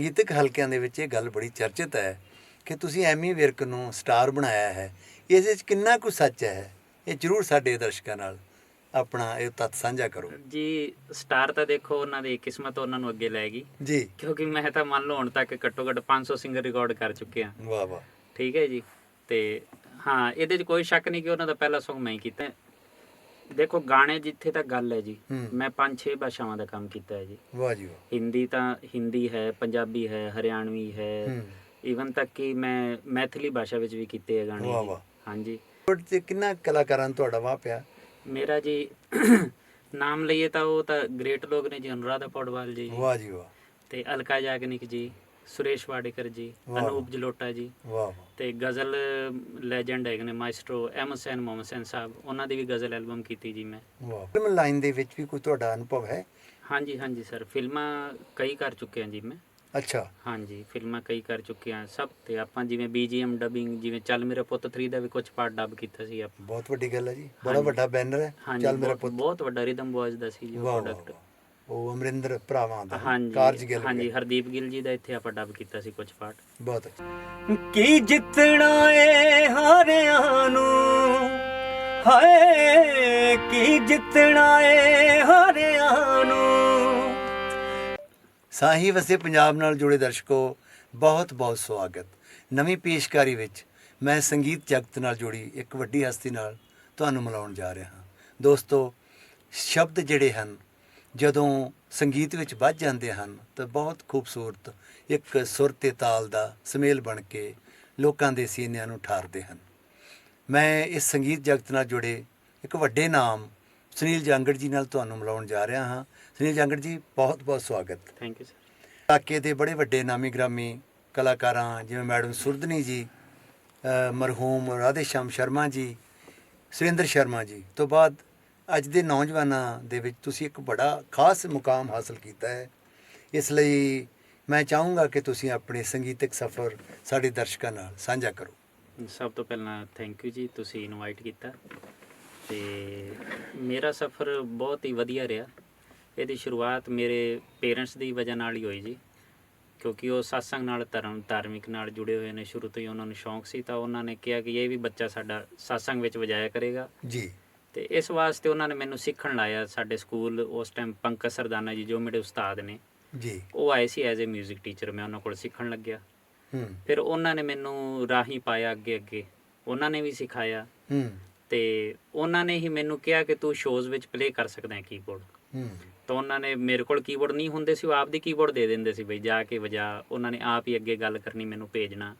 ਸੰਗੀਤਕ ਹਲਕਿਆਂ ਦੇ ਵਿੱਚ ਇਹ ਗੱਲ ਬੜੀ ਚਰਚਿਤ ਹੈ ਕਿ ਤੁਸੀਂ ਐਮੀ ਵਿਰਕ ਨੂੰ ਸਟਾਰ ਬਣਾਇਆ ਹੈ। ਇਸ ਵਿੱਚ ਕਿੰਨਾ ਕੁ ਸੱਚ ਹੈ? ਇਹ ਜਰੂਰ ਸਾਡੇ ਦਰਸ਼ਕਾਂ ਨਾਲ ਆਪਣਾ ਇਹ ਤੱਤ ਸਾਂਝਾ ਕਰੋ। ਜੀ ਸਟਾਰ ਤਾਂ ਦੇਖੋ ਉਹਨਾਂ ਦੀ ਕਿਸਮਤ ਉਹਨਾਂ ਨੂੰ ਅੱਗੇ ਲੈ ਗਈ। ਜੀ। ਕਿਉਂਕਿ ਮੈਂ ਤਾਂ ਮੰਨ ਲਓ ਹੁਣ ਤੱਕ ਘੱਟੋ ਘੱਟ 500 ਸਿੰਗਰ ਰਿਕਾਰਡ ਕਰ ਚੁੱਕੇ ਹਾਂ। ਵਾਹ ਵਾਹ। ਠੀਕ ਹੈ ਜੀ। ਤੇ ਹਾਂ ਇਹਦੇ 'ਚ ਕੋਈ ਸ਼ੱਕ ਨਹੀਂ ਕਿ ਉਹਨਾਂ ਦਾ ਪਹਿਲਾ Song ਮੈਂ ਹੀ ਕੀਤਾ। ਹੈ। ਦੇਖੋ ਗਾਣੇ ਜਿੱਥੇ ਤੱਕ ਗੱਲ ਹੈ ਜੀ। ਮੈਂ ਪੰਜ ਛੇ ਭਾਸ਼ਾਵਾਂ ਦਾ ਕੰਮ ਕੀਤਾ ਹੈ ਜੀ। ਵਾਹ ਜੀ ਵਾਹ। ਹਿੰਦੀ ਤਾਂ ਹਿੰਦੀ ਹੈ ਪੰਜਾਬੀ ਹੈ ਹਰਿਆਣਵੀ ਹੈ। ਈਵਨ ਤੱਕ ਕਿ ਮੈਂ ਮੈਥਲੀ ਭਾਸ਼ਾ ਵਿੱਚ ਵੀ ਕੀਤੇ ਹੈ ਗਾਣੇ ਵਾਹ। ਵਾਹ। ਹਾਂਜੀ। ਤੇ ਕਿੰਨਾ ਕਲਾਕਾਰਾਂ ਤੁਹਾਡਾ ਵਾਹ ਪਿਆ ਮੇਰਾ ਜੀ ਨਾਮ ਲਈਏ ਤਾਂ ਉਹ ਤਾਂ ਗ੍ਰੇਟ ਲੋਕ ਨੇ ਜੀ ਅਨੁਰਾਧਾ ਪੌਡਵਾਲ ਜੀ। ਵਾਹ ਜੀ ਵਾਹ। ਤੇ ਅਲਕਾ ਯਾਗਨਿਕ ਜੀ। ਸੁਰੇਸ਼ ਵਾਡੇਕਰ ਜੀ ਵਾਹ। ਅਨੂਪ ਜਲੋਟਾ ਜੀ ਵਾਹ ਵਾਹ। ਤੇ ਗਜ਼ਲ ਲੈਜੈਂਡ ਹੈਗੇ ਨੇ ਮਾਇਸਟਰੋ ਐਮ ਹੁਸੈਨ ਮੁਹੰਮਦ ਸੈਨ ਸਾਹਿਬ ਉਹਨਾਂ ਦੀ ਵੀ ਗਜ਼ਲ ਐਲਬਮ ਕੀਤੀ ਜੀ ਮੈਂ। ਵਾਹ ਫਿਲਮ ਲਾਈਨ ਦੇ ਵਿੱਚ ਵੀ ਕੋਈ ਤੁਹਾਡਾ ਅਨੁਭਵ ਹੈ? ਹਾਂਜੀ ਹਾਂਜੀ ਸਰ ਫਿਲਮਾਂ ਕਈ ਕਰ ਚੁੱਕੇ ਹਾਂ ਜੀ ਮੈਂ। ਅੱਛਾ। ਹਾਂਜੀ ਫਿਲਮਾਂ ਕਈ ਕਰ ਚੁੱਕੇ ਹਾਂ ਸਭ ਤੇ ਆਪਾਂ ਜਿਵੇਂ BGM ਡਬਿੰਗ ਜਿਵੇਂ ਚੱਲ ਮੇਰੇ ਪੁੱਤ 3 ਦਾ ਵੀ ਕੁਝ ਪਾਰਟ ਡਬ ਕੀਤਾ ਸੀ ਆਪਾਂ। ਬਹੁਤ ਵੱਡੀ ਗੱਲ ਹੈ ਜੀ। ਬੜਾ ਹਾਂਜੀ। ਵੱਡਾ ਬੈਨਰ ਹੈ ਹਾਂਜੀ ਚੱਲ ਮੇਰਾ ਬਹੁਤ- ਪੁੱਤ। ਬਹੁਤ ਵੱਡਾ ਰਿਦਮ ਬॉयਜ਼ ਦਾ ਸੀ ਜੀ ਵਾਹ ਵਾਹ ਪ੍ਰੋਡਕਟ ਵਾਹ। ਉਹ ਅਮਰਿੰਦਰ ਭਰਾਵਾਂ ਦਾ ਕਾਰਜ ਗਿੱਲ ਹਾਂਜੀ। ਹਰਦੀਪ ਗਿੱਲ ਜੀ ਦਾ ਇੱਥੇ ਆਪਾਂ ਡਬ ਕੀਤਾ ਸੀ ਕੁਝ ਪਾਰਟ ਬਹੁਤ ਅੱਛਾ ਕੀ ਜਿੱਤਣਾ ਏ ਹਾਰਿਆਂ ਨੂੰ? ਹਾਏ ਕੀ ਜਿੱਤਣਾ ਏ ਹਾਰਿਆਂ ਨੂੰ? ਸਾਹੀ ਵਸੇ ਪੰਜਾਬ ਨਾਲ ਜੁੜੇ ਦਰਸ਼ਕੋ ਬਹੁਤ ਬਹੁਤ ਸਵਾਗਤ। ਨਵੀਂ ਪੇਸ਼ਕਾਰੀ ਵਿੱਚ ਮੈਂ ਸੰਗੀਤ ਜਗਤ ਨਾਲ ਜੁੜੀ ਇੱਕ ਵੱਡੀ ਹਸਤੀ ਨਾਲ ਤੁਹਾਨੂੰ ਮਿਲਾਉਣ ਜਾ ਰਿਹਾ ਹਾਂ। ਦੋਸਤੋ ਸ਼ਬਦ ਜਿਹੜੇ ਹਨ ਜਦੋਂ ਸੰਗੀਤ ਵਿੱਚ ਵੱਜ ਜਾਂਦੇ ਹਨ ਤਾਂ ਬਹੁਤ ਖੂਬਸੂਰਤ ਇੱਕ ਸੁਰ ਤੇ ਤਾਲ ਦਾ ਸਮੇਲ ਬਣ ਕੇ ਲੋਕਾਂ ਦੇ ਸੀਨਿਆਂ ਨੂੰ ਠਾਰਦੇ ਹਨ। ਮੈਂ ਇਸ ਸੰਗੀਤ ਜਗਤ ਨਾਲ ਜੁੜੇ ਇੱਕ ਵੱਡੇ ਨਾਮ ਸੁਨੀਲ ਜਾਂਗੜ ਜੀ ਨਾਲ ਤੁਹਾਨੂੰ ਮਿਲਾਉਣ ਜਾ ਰਿਹਾ ਹਾਂ। ਸੁਨੀਲ ਜਾਂਗੜ ਜੀ ਬਹੁਤ ਬਹੁਤ ਸਵਾਗਤ। ਥੈਂਕ ਯੂ ਸਰ ਇਲਾਕੇ ਦੇ ਬੜੇ ਵੱਡੇ ਨਾਮੀ ਗ੍ਰਾਮੀ ਕਲਾਕਾਰਾਂ ਜਿਵੇਂ ਮੈਡਮ ਸੁਰਦਨੀ ਜੀ ਮਰਹੂਮ ਰਾਧੇ ਸ਼ਾਮ ਸ਼ਰਮਾ ਜੀ ਸੁਰਿੰਦਰ ਸ਼ਰਮਾ ਜੀ ਤੋਂ ਬਾਅਦ ਅੱਜ ਦੇ ਨੌਜਵਾਨਾਂ ਦੇ ਵਿੱਚ ਤੁਸੀਂ ਇੱਕ ਬੜਾ ਖਾਸ ਮੁਕਾਮ ਹਾਸਲ ਕੀਤਾ ਹੈ। ਇਸ ਲਈ ਮੈਂ ਚਾਹੂੰਗਾ ਕਿ ਤੁਸੀਂ ਆਪਣੇ ਸੰਗੀਤਕ ਸਫ਼ਰ ਸਾਡੇ ਦਰਸ਼ਕਾਂ ਨਾਲ ਸਾਂਝਾ ਕਰੋ। ਸਭ ਤੋਂ ਪਹਿਲਾਂ ਥੈਂਕ ਯੂ ਜੀ ਤੁਸੀਂ ਇਨਵਾਈਟ ਕੀਤਾ। ਤੇ ਮੇਰਾ ਸਫ਼ਰ ਬਹੁਤ ਹੀ ਵਧੀਆ ਰਿਹਾ। ਇਹਦੀ ਸ਼ੁਰੂਆਤ ਮੇਰੇ ਪੇਰੈਂਟਸ ਦੀ ਵਜ੍ਹਾ ਨਾਲ ਹੀ ਹੋਈ ਜੀ। ਕਿਉਂਕਿ ਉਹ satsang ਨਾਲ ਧਰਮ ਧਾਰਮਿਕ ਨਾਲ ਜੁੜੇ ਹੋਏ ਨੇ। ਸ਼ੁਰੂ ਤੋਂ ਹੀ ਉਹਨਾਂ ਨੂੰ ਸ਼ੌਂਕ ਸੀ ਤਾਂ ਉਹਨਾਂ ਨੇ ਕਿਹਾ ਕਿ ਇਹ ਵੀ ਬੱਚਾ ਸਾਡਾ satsang ਵਿੱਚ ਵਜਾਇਆ ਕਰੇਗਾ। ਜੀ। ਤੇ ਇਸ ਵਾਸਤੇ ਉਹਨਾਂ ਨੇ ਮੈਨੂੰ ਸਿੱਖਣ ਲਾਇਆ ਸਾਡੇ ਸਕੂਲ ਉਸ ਟਾਈਮ ਪੰਕਜ ਸਰਦਾਨਾ ਜੀ ਜੋ ਮੇਰੇ ਉਸਤਾਦ ਨੇ ਜੀ। ਉਹ ਆਏ ਸੀ ਐਜ਼ ਅ 뮤직 ਟੀਚਰ ਮੈਂ ਉਹਨਾਂ ਕੋਲ ਸਿੱਖਣ ਲੱਗਿਆ। ਹੂੰ। ਫਿਰ ਉਹਨਾਂ ਨੇ ਮੈਨੂੰ ਰਾਹੀਂ ਪਾਇਆ ਅੱਗੇ ਅੱਗੇ ਉਹਨਾਂ ਨੇ ਵੀ ਸਿਖਾਇਆ। ਹੂੰ। ਤੇ ਉਹਨਾਂ ਨੇ ਹੀ ਮੈਨੂੰ ਕਿਹਾ ਕਿ ਤੂੰ ਸ਼ੋਜ਼ ਵਿੱਚ ਪਲੇ ਕਰ ਸਕਦਾ ਹੈ ਕੀਬੋਰਡ ਹੂੰ। ਤਾਂ ਉਹਨਾਂ ਨੇ ਮੇਰੇ ਕੋਲ ਕੀਬੋਰਡ ਨਹੀਂ ਹੁੰਦੇ ਸੀ ਉਹ ਆਪ ਦੀ ਕੀਬੋਰਡ ਦੇ ਦਿੰਦੇ ਸੀ ਬਈ ਜਾ ਕੇ ਵਜਾ। ਉਹਨਾਂ ਨੇ ਆਪ ਹੀ ਅੱਗੇ ਗੱਲ ਕਰਨੀ ਮੈਨੂੰ ਭੇਜਣਾ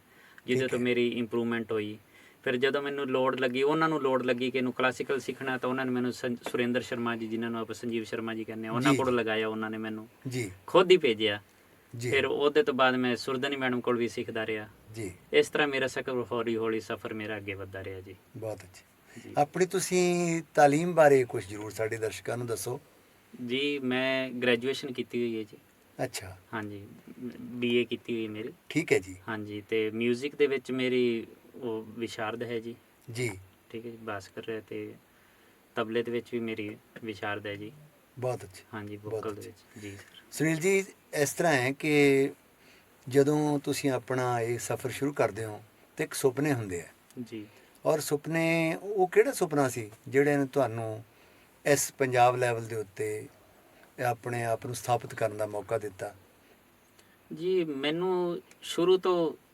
ਜਿਹਦੇ ਤੋਂ। ਮੇਰੀ ਇੰਪਰੂਵਮੈਂਟ ਹੋਈ। ਫਿਰ ਜਦੋਂ ਮੈਨੂੰ ਲੋਡ ਲੱਗੀ ਉਹਨਾਂ ਨੂੰ ਲੋਡ ਲੱਗੀ ਕਿ ਇਹਨੂੰ ਕਲਾਸੀਕਲ ਸਿੱਖਣਾ ਤਾਂ ਉਹਨਾਂ ਨੇ ਮੈਨੂੰ ਸੁਰਿੰਦਰ ਸ਼ਰਮਾ ਜੀ ਜਿਨ੍ਹਾਂ ਨੂੰ ਆਪਾਂ ਸੰਜੀਵ ਸ਼ਰਮਾ ਜੀ ਕਹਿੰਦੇ ਆ ਉਹਨਾਂ। ਕੋਲ ਲਗਾਇਆ ਉਹਨਾਂ ਨੇ ਮੈਨੂੰ। ਜੀ। ਖੁਦ ਹੀ ਭੇਜਿਆ। ਜੀ। ਫਿਰ ਉਹਦੇ ਤੋਂ ਬਾਅਦ ਮੈਂ ਸੁਰਦਨੀ ਮੈਡਮ ਕੋਲ ਵੀ ਸਿੱਖਦਾ ਰਿਹਾ। ਜੀ। ਇਸ ਤਰ੍ਹਾਂ ਮੇਰਾ ਸਫਰ ਹੌਲੀ ਹੌਲੀ ਸਫਰ ਮੇਰਾ ਅੱਗੇ ਵੱਧਦਾ ਰਿਹਾ ਜੀ। ਬਹੁਤ ਅੱਛਾ। ਆਪਣੀ ਤੁਸੀਂ ਤਾਲੀਮ ਬਾਰੇ ਕੁਝ ਜ਼ਰੂਰ ਸਾਡੇ ਦਰਸ਼ਕਾਂ ਨੂੰ ਦੱਸੋ। ਜੀ ਮੈਂ ਗ੍ਰੈਜੂਏਸ਼ਨ ਕੀਤੀ ਹੋਈ ਹੈ ਜੀ। ਅੱਛਾ। ਹਾਂਜੀ ਬੀਏ ਕੀਤੀ ਹੋਈ ਮੇਰੀ। ਠੀਕ ਹੈ ਜੀ। ਹਾਂਜੀ ਤੇ 뮤직 ਦੇ ਵਿੱਚ ਮੇਰੀ ਉਹ ਵਿਸ਼ਾਰਦ ਹੈ ਜੀ। ਜੀ। ਠੀਕ ਹੈ ਜੀ ਬਾਸਕਰ ਹੈ ਤੇ ਤਬਲੇ ਦੇ ਵਿੱਚ ਵੀ ਮੇਰੀ ਵਿਸ਼ਾਰਦ ਹੈ ਜੀ। ਬਹੁਤ ਅੱਛਾ। ਹਾਂਜੀ ਵੋਕਲ ਦੇ। ਵਿੱਚ। ਜੀ ਸਰ ਸੁਨੀਲ ਜੀ ਇਸ ਤਰ੍ਹਾਂ ਹੈ ਕਿ ਜਦੋਂ ਤੁਸੀਂ ਆਪਣਾ ਇਹ ਸਫ਼ਰ ਸ਼ੁਰੂ ਕਰਦੇ ਹੋ ਤੇ ਇੱਕ ਸੁਪਨੇ ਹੁੰਦੇ ਆ। ਜੀ। ਔਰ ਸੁਪਨੇ ਉਹ ਕਿਹੜਾ ਸੁਪਨਾ ਸੀ ਜਿਹੜੇ ਨੇ ਤੁਹਾਨੂੰ ਇਸ ਪੰਜਾਬ ਲੈਵਲ ਦੇ ਉੱਤੇ ਆਪਣੇ ਆਪ ਨੂੰ ਸਥਾਪਿਤ ਕਰਨ ਦਾ ਮੌਕਾ ਦਿੱਤਾ? ਜੀ ਮੈਨੂੰ ਸ਼ੁਰੂ ਤੋਂ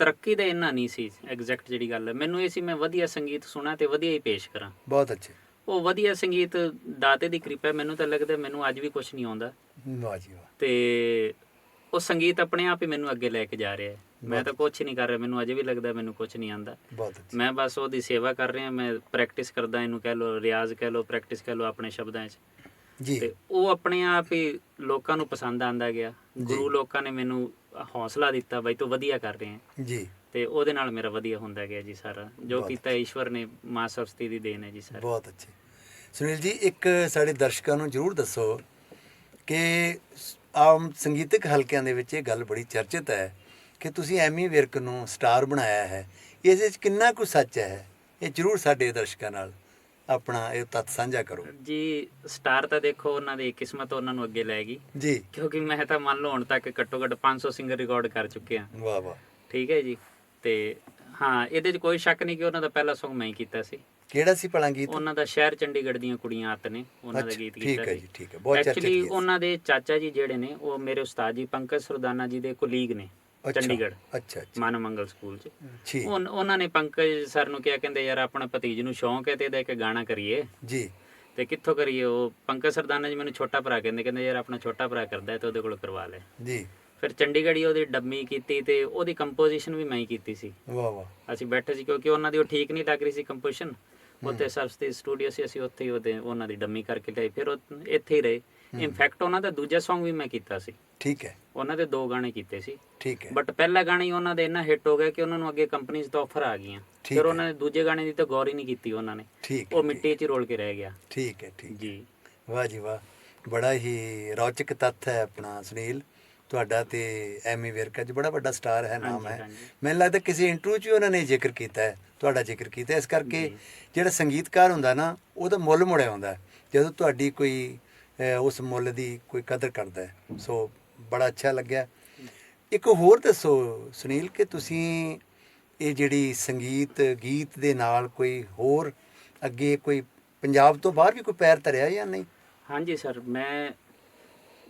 ਤਰੱਕੀ ਦਾ ਇੰਨਾ ਨਹੀਂ ਸੀ ਐਗਜ਼ੈਕਟ ਜਿਹੜੀ ਗੱਲ। ਮੈਨੂੰ ਇਹ ਸੀ ਮੈਂ ਵਧੀਆ ਸੰਗੀਤ ਸੁਣਾ ਤੇ ਵਧੀਆ ਹੀ ਪੇਸ਼ ਕਰਾਂ। ਬਹੁਤ ਅੱਛੇ। ਉਹ ਵਧੀਆ ਸੰਗੀਤ ਦਾਤੇ ਦੀ ਕਿਰਪਾ ਮੈਨੂੰ ਤਾਂ ਲੱਗਦਾ ਮੈਨੂੰ ਅੱਜ ਵੀ ਕੁਝ ਨਹੀਂ ਆਉਂਦਾ। ਵਾਹ ਜੀ ਵਾਹ। ਤੇ ਉਹ ਸੰਗੀਤ ਆਪਣੇ ਆਪ ਹੀ ਮੈਨੂੰ ਅੱਗੇ ਲੈ ਕੇ ਜਾ ਰਿਹਾ ਹੈ। ਮੈਂ ਤਾਂ ਕੁਝ ਨਹੀਂ ਕਰ ਰਿਹਾ ਮੈਨੂੰ ਅਜੇ ਵੀ ਲੱਗਦਾ ਮੈਨੂੰ ਕੁਝ ਨਹੀਂ ਅੱਛਾ। ਮੈਂ ਬਸ ਉਹਦੀ ਸੇਵਾ ਕਰ ਰਿਹਾ ਮੈਂ ਪ੍ਰੈਕਟਿਸ ਕਰਦਾ ਇਹਨੂੰ ਕਹਿ ਲੋ ਰਿਆਜ਼ ਕਹਿ ਲੋ ਪ੍ਰੈਕਟਿਸ ਕਹਿ ਲੋ ਆਪਣੇ ਸ਼ਬਦਾਂ 'ਚ। ਜੀ। ਤੇ ਉਹ ਆਪਣੇ ਆਪ ਹੀ ਲੋਕਾਂ ਨੂੰ ਪਸੰਦ ਆਂਦਾ ਗਿਆ। ਗੁਰੂ ਲੋਕਾਂ ਨੇ ਮੈਨੂੰ ਹੌਸਲਾ ਦਿੱਤਾ ਬਈ ਤੂੰ ਵਧੀਆ ਕਰ ਰਿਹਾ ਜੀ। ਤੇ ਉਹਦੇ ਨਾਲ ਮੇਰਾ ਵਧੀਆ ਹੁੰਦਾ ਗਿਆ ਜੀ ਸਾਰਾ। ਜੋ ਕੀਤਾ ਈਸ਼ਵਰ ਨੇ ਮਾਂ ਸਰਸਤੀ ਦੀ ਦੇਣ ਹੈ ਜੀ ਸਰ। ਬਹੁਤ ਅੱਛੇ। ਸੁਨੀਲ ਜੀ ਇੱਕ ਸਾਡੇ ਦਰਸ਼ਕਾਂ ਨੂੰ ਜਰੂਰ ਦੱਸੋ ਕਿ ਆਮ ਸੰਗੀਤਕ ਹਲਕਿਆਂ ਦੇ ਵਿੱਚ ਇਹ ਗੱਲ ਬੜੀ ਚਰਚਿਤ ਹੈ ਕਿ ਤੁਸੀਂ ਐਮੀ ਵਿਰਕ ਨੂੰ ਸਟਾਰ ਬਣਾਇਆ ਹੈ। ਇਸ ਵਿੱਚ ਕਿੰਨਾ ਕੁ ਸੱਚ ਹੈ? ਇਹ ਜਰੂਰ ਸਾਡੇ ਦਰਸ਼ਕਾਂ ਨਾਲ। ਆਪਣਾ ਇਹ ਤੱਤ ਸਾਂਝਾ ਕਰੋ। ਜੀ ਸਟਾਰ ਤਾਂ ਦੇਖੋ ਉਹਨਾਂ ਦੀ ਕਿਸਮਤ ਉਹਨਾਂ ਨੂੰ ਅੱਗੇ ਲੈ ਗਈ। ਜੀ। ਕਿਉਂਕਿ ਮੈਂ ਤਾਂ ਮੰਨ ਲਓ ਹੁਣ ਤੱਕ ਘੱਟੋ ਘੱਟ 500 ਸਿੰਗਰ ਰਿਕਾਰਡ ਕਰ ਚੁੱਕੇ ਆ ਵਾਹ ਵਾਹ। ਠੀਕ ਹੈ ਜੀ। ਤੇ ਹਾਂ ਇਹਦੇ 'ਚ ਕੋਈ ਸ਼ੱਕ ਨਹੀਂ ਕਿ ਉਹਨਾਂ ਦਾ ਪਹਿਲਾ Song ਮੈਂ ਹੀ ਕੀਤਾ ਸੀ। ਕਿਹੜਾ ਸੀ ਭਲਾ ਗੀਤ? ਉਹਨਾਂ ਦਾ ਸ਼ਹਿਰ ਚੰਡੀਗੜ੍ਹ ਦੀਆਂ ਕੁੜੀਆਂ ਆਤ ਨੇ ਉਹਨਾਂ ਦਾ ਗੀਤ ਠੀਕ ਕੀਤਾ ਹੈ ਸੀ। ਜੀ ਠੀਕ ਹੈ। ਬਹੁਤ ਚਰਚਿਤ ਐਕਚੁਅਲੀ ਉਹਨਾਂ ਦੇ ਚਾਚਾ ਜੀ ਜਿਹੜੇ ਨੇ ਉਹ ਮੇਰੇ ਉਸਤਾਦ ਜੀ ਪੰਕਜ ਸੁਰਦਾਨਾ ਜੀ ਦੇ ਕੁਲੀਗ ਨੇ। ਅੱਛਾ, ਚੰਡੀਗੜ੍ਹ। ਅੱਛਾ ਅੱਛਾ। ਮਾਨਵ ਮੰਗਲ ਸਕੂਲ 'ਚ। ਜੀ। ਉਨ- ਉਹਨਾਂ ਨੇ ਪੰਕਜ ਸਰ ਨੂੰ ਕਿਹਾ ਕਹਿੰਦੇ ਯਾਰ ਆਪਣਾ ਭਤੀਜ ਨੂੰ ਸ਼ੌਂਕ ਹੈ ਤੇ ਇਹਦਾ ਇੱਕ ਗਾਣਾ ਕਰੀਏ। ਜੀ। ਤੇ ਕਿੱਥੋਂ ਕਰੀਏ ਉਹ? ਪੰਕਜ ਸਰਦਾਨਾ ਜੀ ਮੈਨੂੰ ਛੋਟਾ ਭਰਾ ਕਹਿੰਦੇ ਕਹਿੰਦੇ ਯਾਰ ਆਪਣਾ ਛੋਟਾ ਭਰਾ ਕਰਦਾ ਹੈ ਤੇ ਉਹਦੇ ਕੋਲ ਕਰਵਾ ਲੈ। ਜੀ। ਫਿਰ ਚੰਡੀਗੜ੍ਹ ਹੀ ਉਹਦੀ ਡੰਮੀ ਕੀਤੀ ਤੇ ਉਹਦੀ ਕੰਪੋਜੀਸ਼ਨ ਵੀ ਮੈਂ ਹੀ ਕੀਤੀ ਸੀ। ਵਾਹ ਵਾਹ। ਅਸੀਂ ਬੈਠੇ ਸੀ ਕਿਉਂਕਿ ਉਹਨਾਂ ਦੀ ਉਹ ਠੀਕ ਨਹੀਂ ਲੱਗ ਰਹੀ ਸੀ ਕੰਪੋਜੀਸ਼ਨ ਉੱਥੇ ਸਰਸਤੀ ਸਟੂਡੀਓ ਸੀ ਅਸੀਂ ਉੱਥੇ ਹੀ ਉਹਦੇ ਉਹਨਾਂ ਦੀ ਡੰਮੀ ਕਰਕੇ ਲਿਆਏ ਫਿਰ ਉਹ ਇੱਥੇ ਹੀ ਰਹੇ। ਇਨਫੈਕਟ ਉਹਨਾਂ ਦਾ ਦੂਜਾ Song ਵੀ ਮੈਂ ਕੀਤਾ ਸੀ। ਠੀਕ ਹੈ ਉਹਨਾਂ ਦੇ ਦੋ ਗਾਣੇ ਕੀਤੇ ਸੀ ਠੀਕ ਹੈ ਬਟ ਪਹਿਲਾ ਗਾਣਾ ਹੀ ਉਹਨਾਂ ਦੇ ਇੰਨਾ ਹਿੱਟ ਹੋ ਗਿਆ ਕਿ ਉਹਨਾਂ ਨੂੰ ਅੱਗੇ ਕੰਪਨੀਆਂ ਤੋਂ ਆਫਰ ਆ ਗਈਆਂ ਫਿਰ। ਉਹਨਾਂ ਨੇ ਦੂਜੇ ਗਾਣੇ ਦੀ ਤਾਂ ਗੌਰ ਹੀ ਨਹੀਂ ਕੀਤੀ ਉਹਨਾਂ ਨੇ ਠੀਕ ਉਹ ਮਿੱਟੀ 'ਚ ਰੋਲ ਕੇ ਰਹਿ ਗਿਆ ਠੀਕ ਹੈ ਠੀਕ। ਜੀ ਵਾਹ ਜੀ ਵਾਹ ਬੜਾ ਹੀ ਰੌਚਕ ਤੱਥ ਹੈ ਆਪਣਾ ਸੁਨੀਲ ਤੁਹਾਡਾ ਤੇ ਐਮੀ ਵਿਰਕਾ ਜੀ ਬੜਾ ਵੱਡਾ ਸਟਾਰ ਹੈ ਨਾਮ ਹੈ। ਮੈਨੂੰ ਲੱਗਦਾ ਕਿਸੇ ਇੰਟਰਵਿਊ 'ਚ ਉਹਨਾਂ ਨੇ ਜ਼ਿਕਰ ਕੀਤਾ ਹੈ ਤੁਹਾਡਾ ਜ਼ਿਕਰ ਕੀਤਾ। ਇਸ ਕਰਕੇ। ਜਿਹੜਾ ਸੰਗੀਤਕਾਰ ਹੁੰਦਾ ਨਾ ਉਹਦਾ ਮੁੱਲ ਮੁੜਿਆ ਹੁੰਦਾ। ਜਦੋਂ ਤੁਹਾਡੀ ਕੋਈ ਉਸ ਮੁੱਲ ਦੀ ਕੋਈ ਕਦਰ ਕਰਦਾ ਹੈ ਸੋ ਬੜਾ ਅੱਛਾ ਲੱਗਿਆ। ਇੱਕ ਹੋਰ ਦੱਸੋ ਸੁਨੀਲ ਕਿ ਤੁਸੀਂ ਇਹ ਜਿਹੜੀ ਸੰਗੀਤ ਗੀਤ ਦੇ ਨਾਲ ਕੋਈ ਹੋਰ ਅੱਗੇ ਕੋਈ ਪੰਜਾਬ ਤੋਂ ਬਾਹਰ ਵੀ ਕੋਈ ਪੈਰ ਧਰਿਆ ਜਾਂ ਨਹੀਂ? ਹਾਂਜੀ ਸਰ ਮੈਂ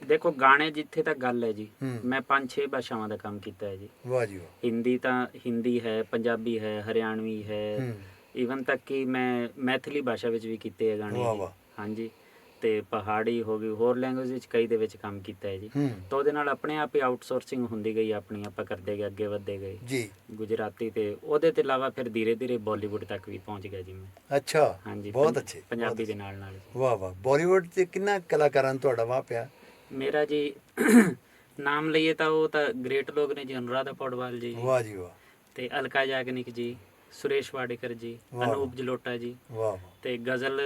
ਦੇਖੋ ਗਾਣੇ ਜਿੱਥੇ ਤੱਕ ਗੱਲ ਹੈ ਜੀ। ਮੈਂ ਪੰਜ ਛੇ ਭਾਸ਼ਾਵਾਂ ਦਾ ਕੰਮ ਕੀਤਾ ਹੈ ਜੀ। ਵਾਹ ਜੀ ਵਾਹ। ਹਿੰਦੀ ਤਾਂ ਹਿੰਦੀ ਹੈ ਪੰਜਾਬੀ ਹੈ ਹਰਿਆਣਵੀ ਹੈ। ਈਵਨ ਤੱਕ ਕਿ ਮੈਂ ਮੈਥਲੀ ਭਾਸ਼ਾ ਵਿੱਚ ਵੀ ਕੀਤੇ ਹੈ ਗਾਣੇ ਵਾਹ। ਵਾਹ। ਹਾਂਜੀ। ਤੇ ਪਹਾੜੀ ਹੋ ਗਈ ਹੋਰ ਲੈਂਗੁਏਜ ਵਿੱਚ ਕਈ ਦੇ ਵਿੱਚ ਕੰਮ ਕੀਤਾ ਹੈ ਜੀ। ਤਾਂ ਉਹਦੇ ਨਾਲ ਆਪਣੇ ਆਪ ਹੀ ਆਊਟਸੋਰਸਿੰਗ ਹੁੰਦੀ ਗਈ ਆਪਣੀ ਆਪਾਂ ਕਰਦੇ ਗਏ ਅੱਗੇ ਵਧਦੇ ਗਏ। ਜੀ। ਗੁਜਰਾਤੀ ਤੇ ਉਹਦੇ ਤੋਂ ਇਲਾਵਾ ਫਿਰ ਧੀਰੇ ਧੀਰੇ ਬਾਲੀਵੁੱਡ ਤੱਕ ਵੀ ਪਹੁੰਚ ਗਿਆ ਜੀ ਮੈਂ। ਅੱਛਾ ਹਾਂਜੀ ਬਹੁਤ ਅੱਛੇ ਪੰਜਾਬੀ ਦੇ ਨਾਲ ਨਾਲ। ਵਾਹ ਵਾਹ। ਬਾਲੀਵੁੱਡ 'ਚ ਕਿੰਨਾ ਕਲਾਕਾਰਾਂ ਤੁਹਾਡਾ ਵਾਹ ਪਿਆ? ਮੇਰਾ ਜੀ ਨਾਮ ਲਈਏ ਤਾਂ ਉਹ ਤਾਂ ਗ੍ਰੇਟ ਲੋਕ ਨੇ ਜੀ ਅਨੁਰਾਧਾ ਪੌਡਵਾਲ ਜੀ। ਵਾਹ ਜੀ ਵਾਹ। ਤੇ ਅਲਕਾ ਯਾਗਨਿਕ ਜੀ ਸੁਰੇਸ਼ ਵਾਡੇਕਰ ਜੀ। ਅਨੂਪ ਜਲੋਟਾ ਜੀ। ਵਾਹ। ਤੇ ਗਜ਼ਲ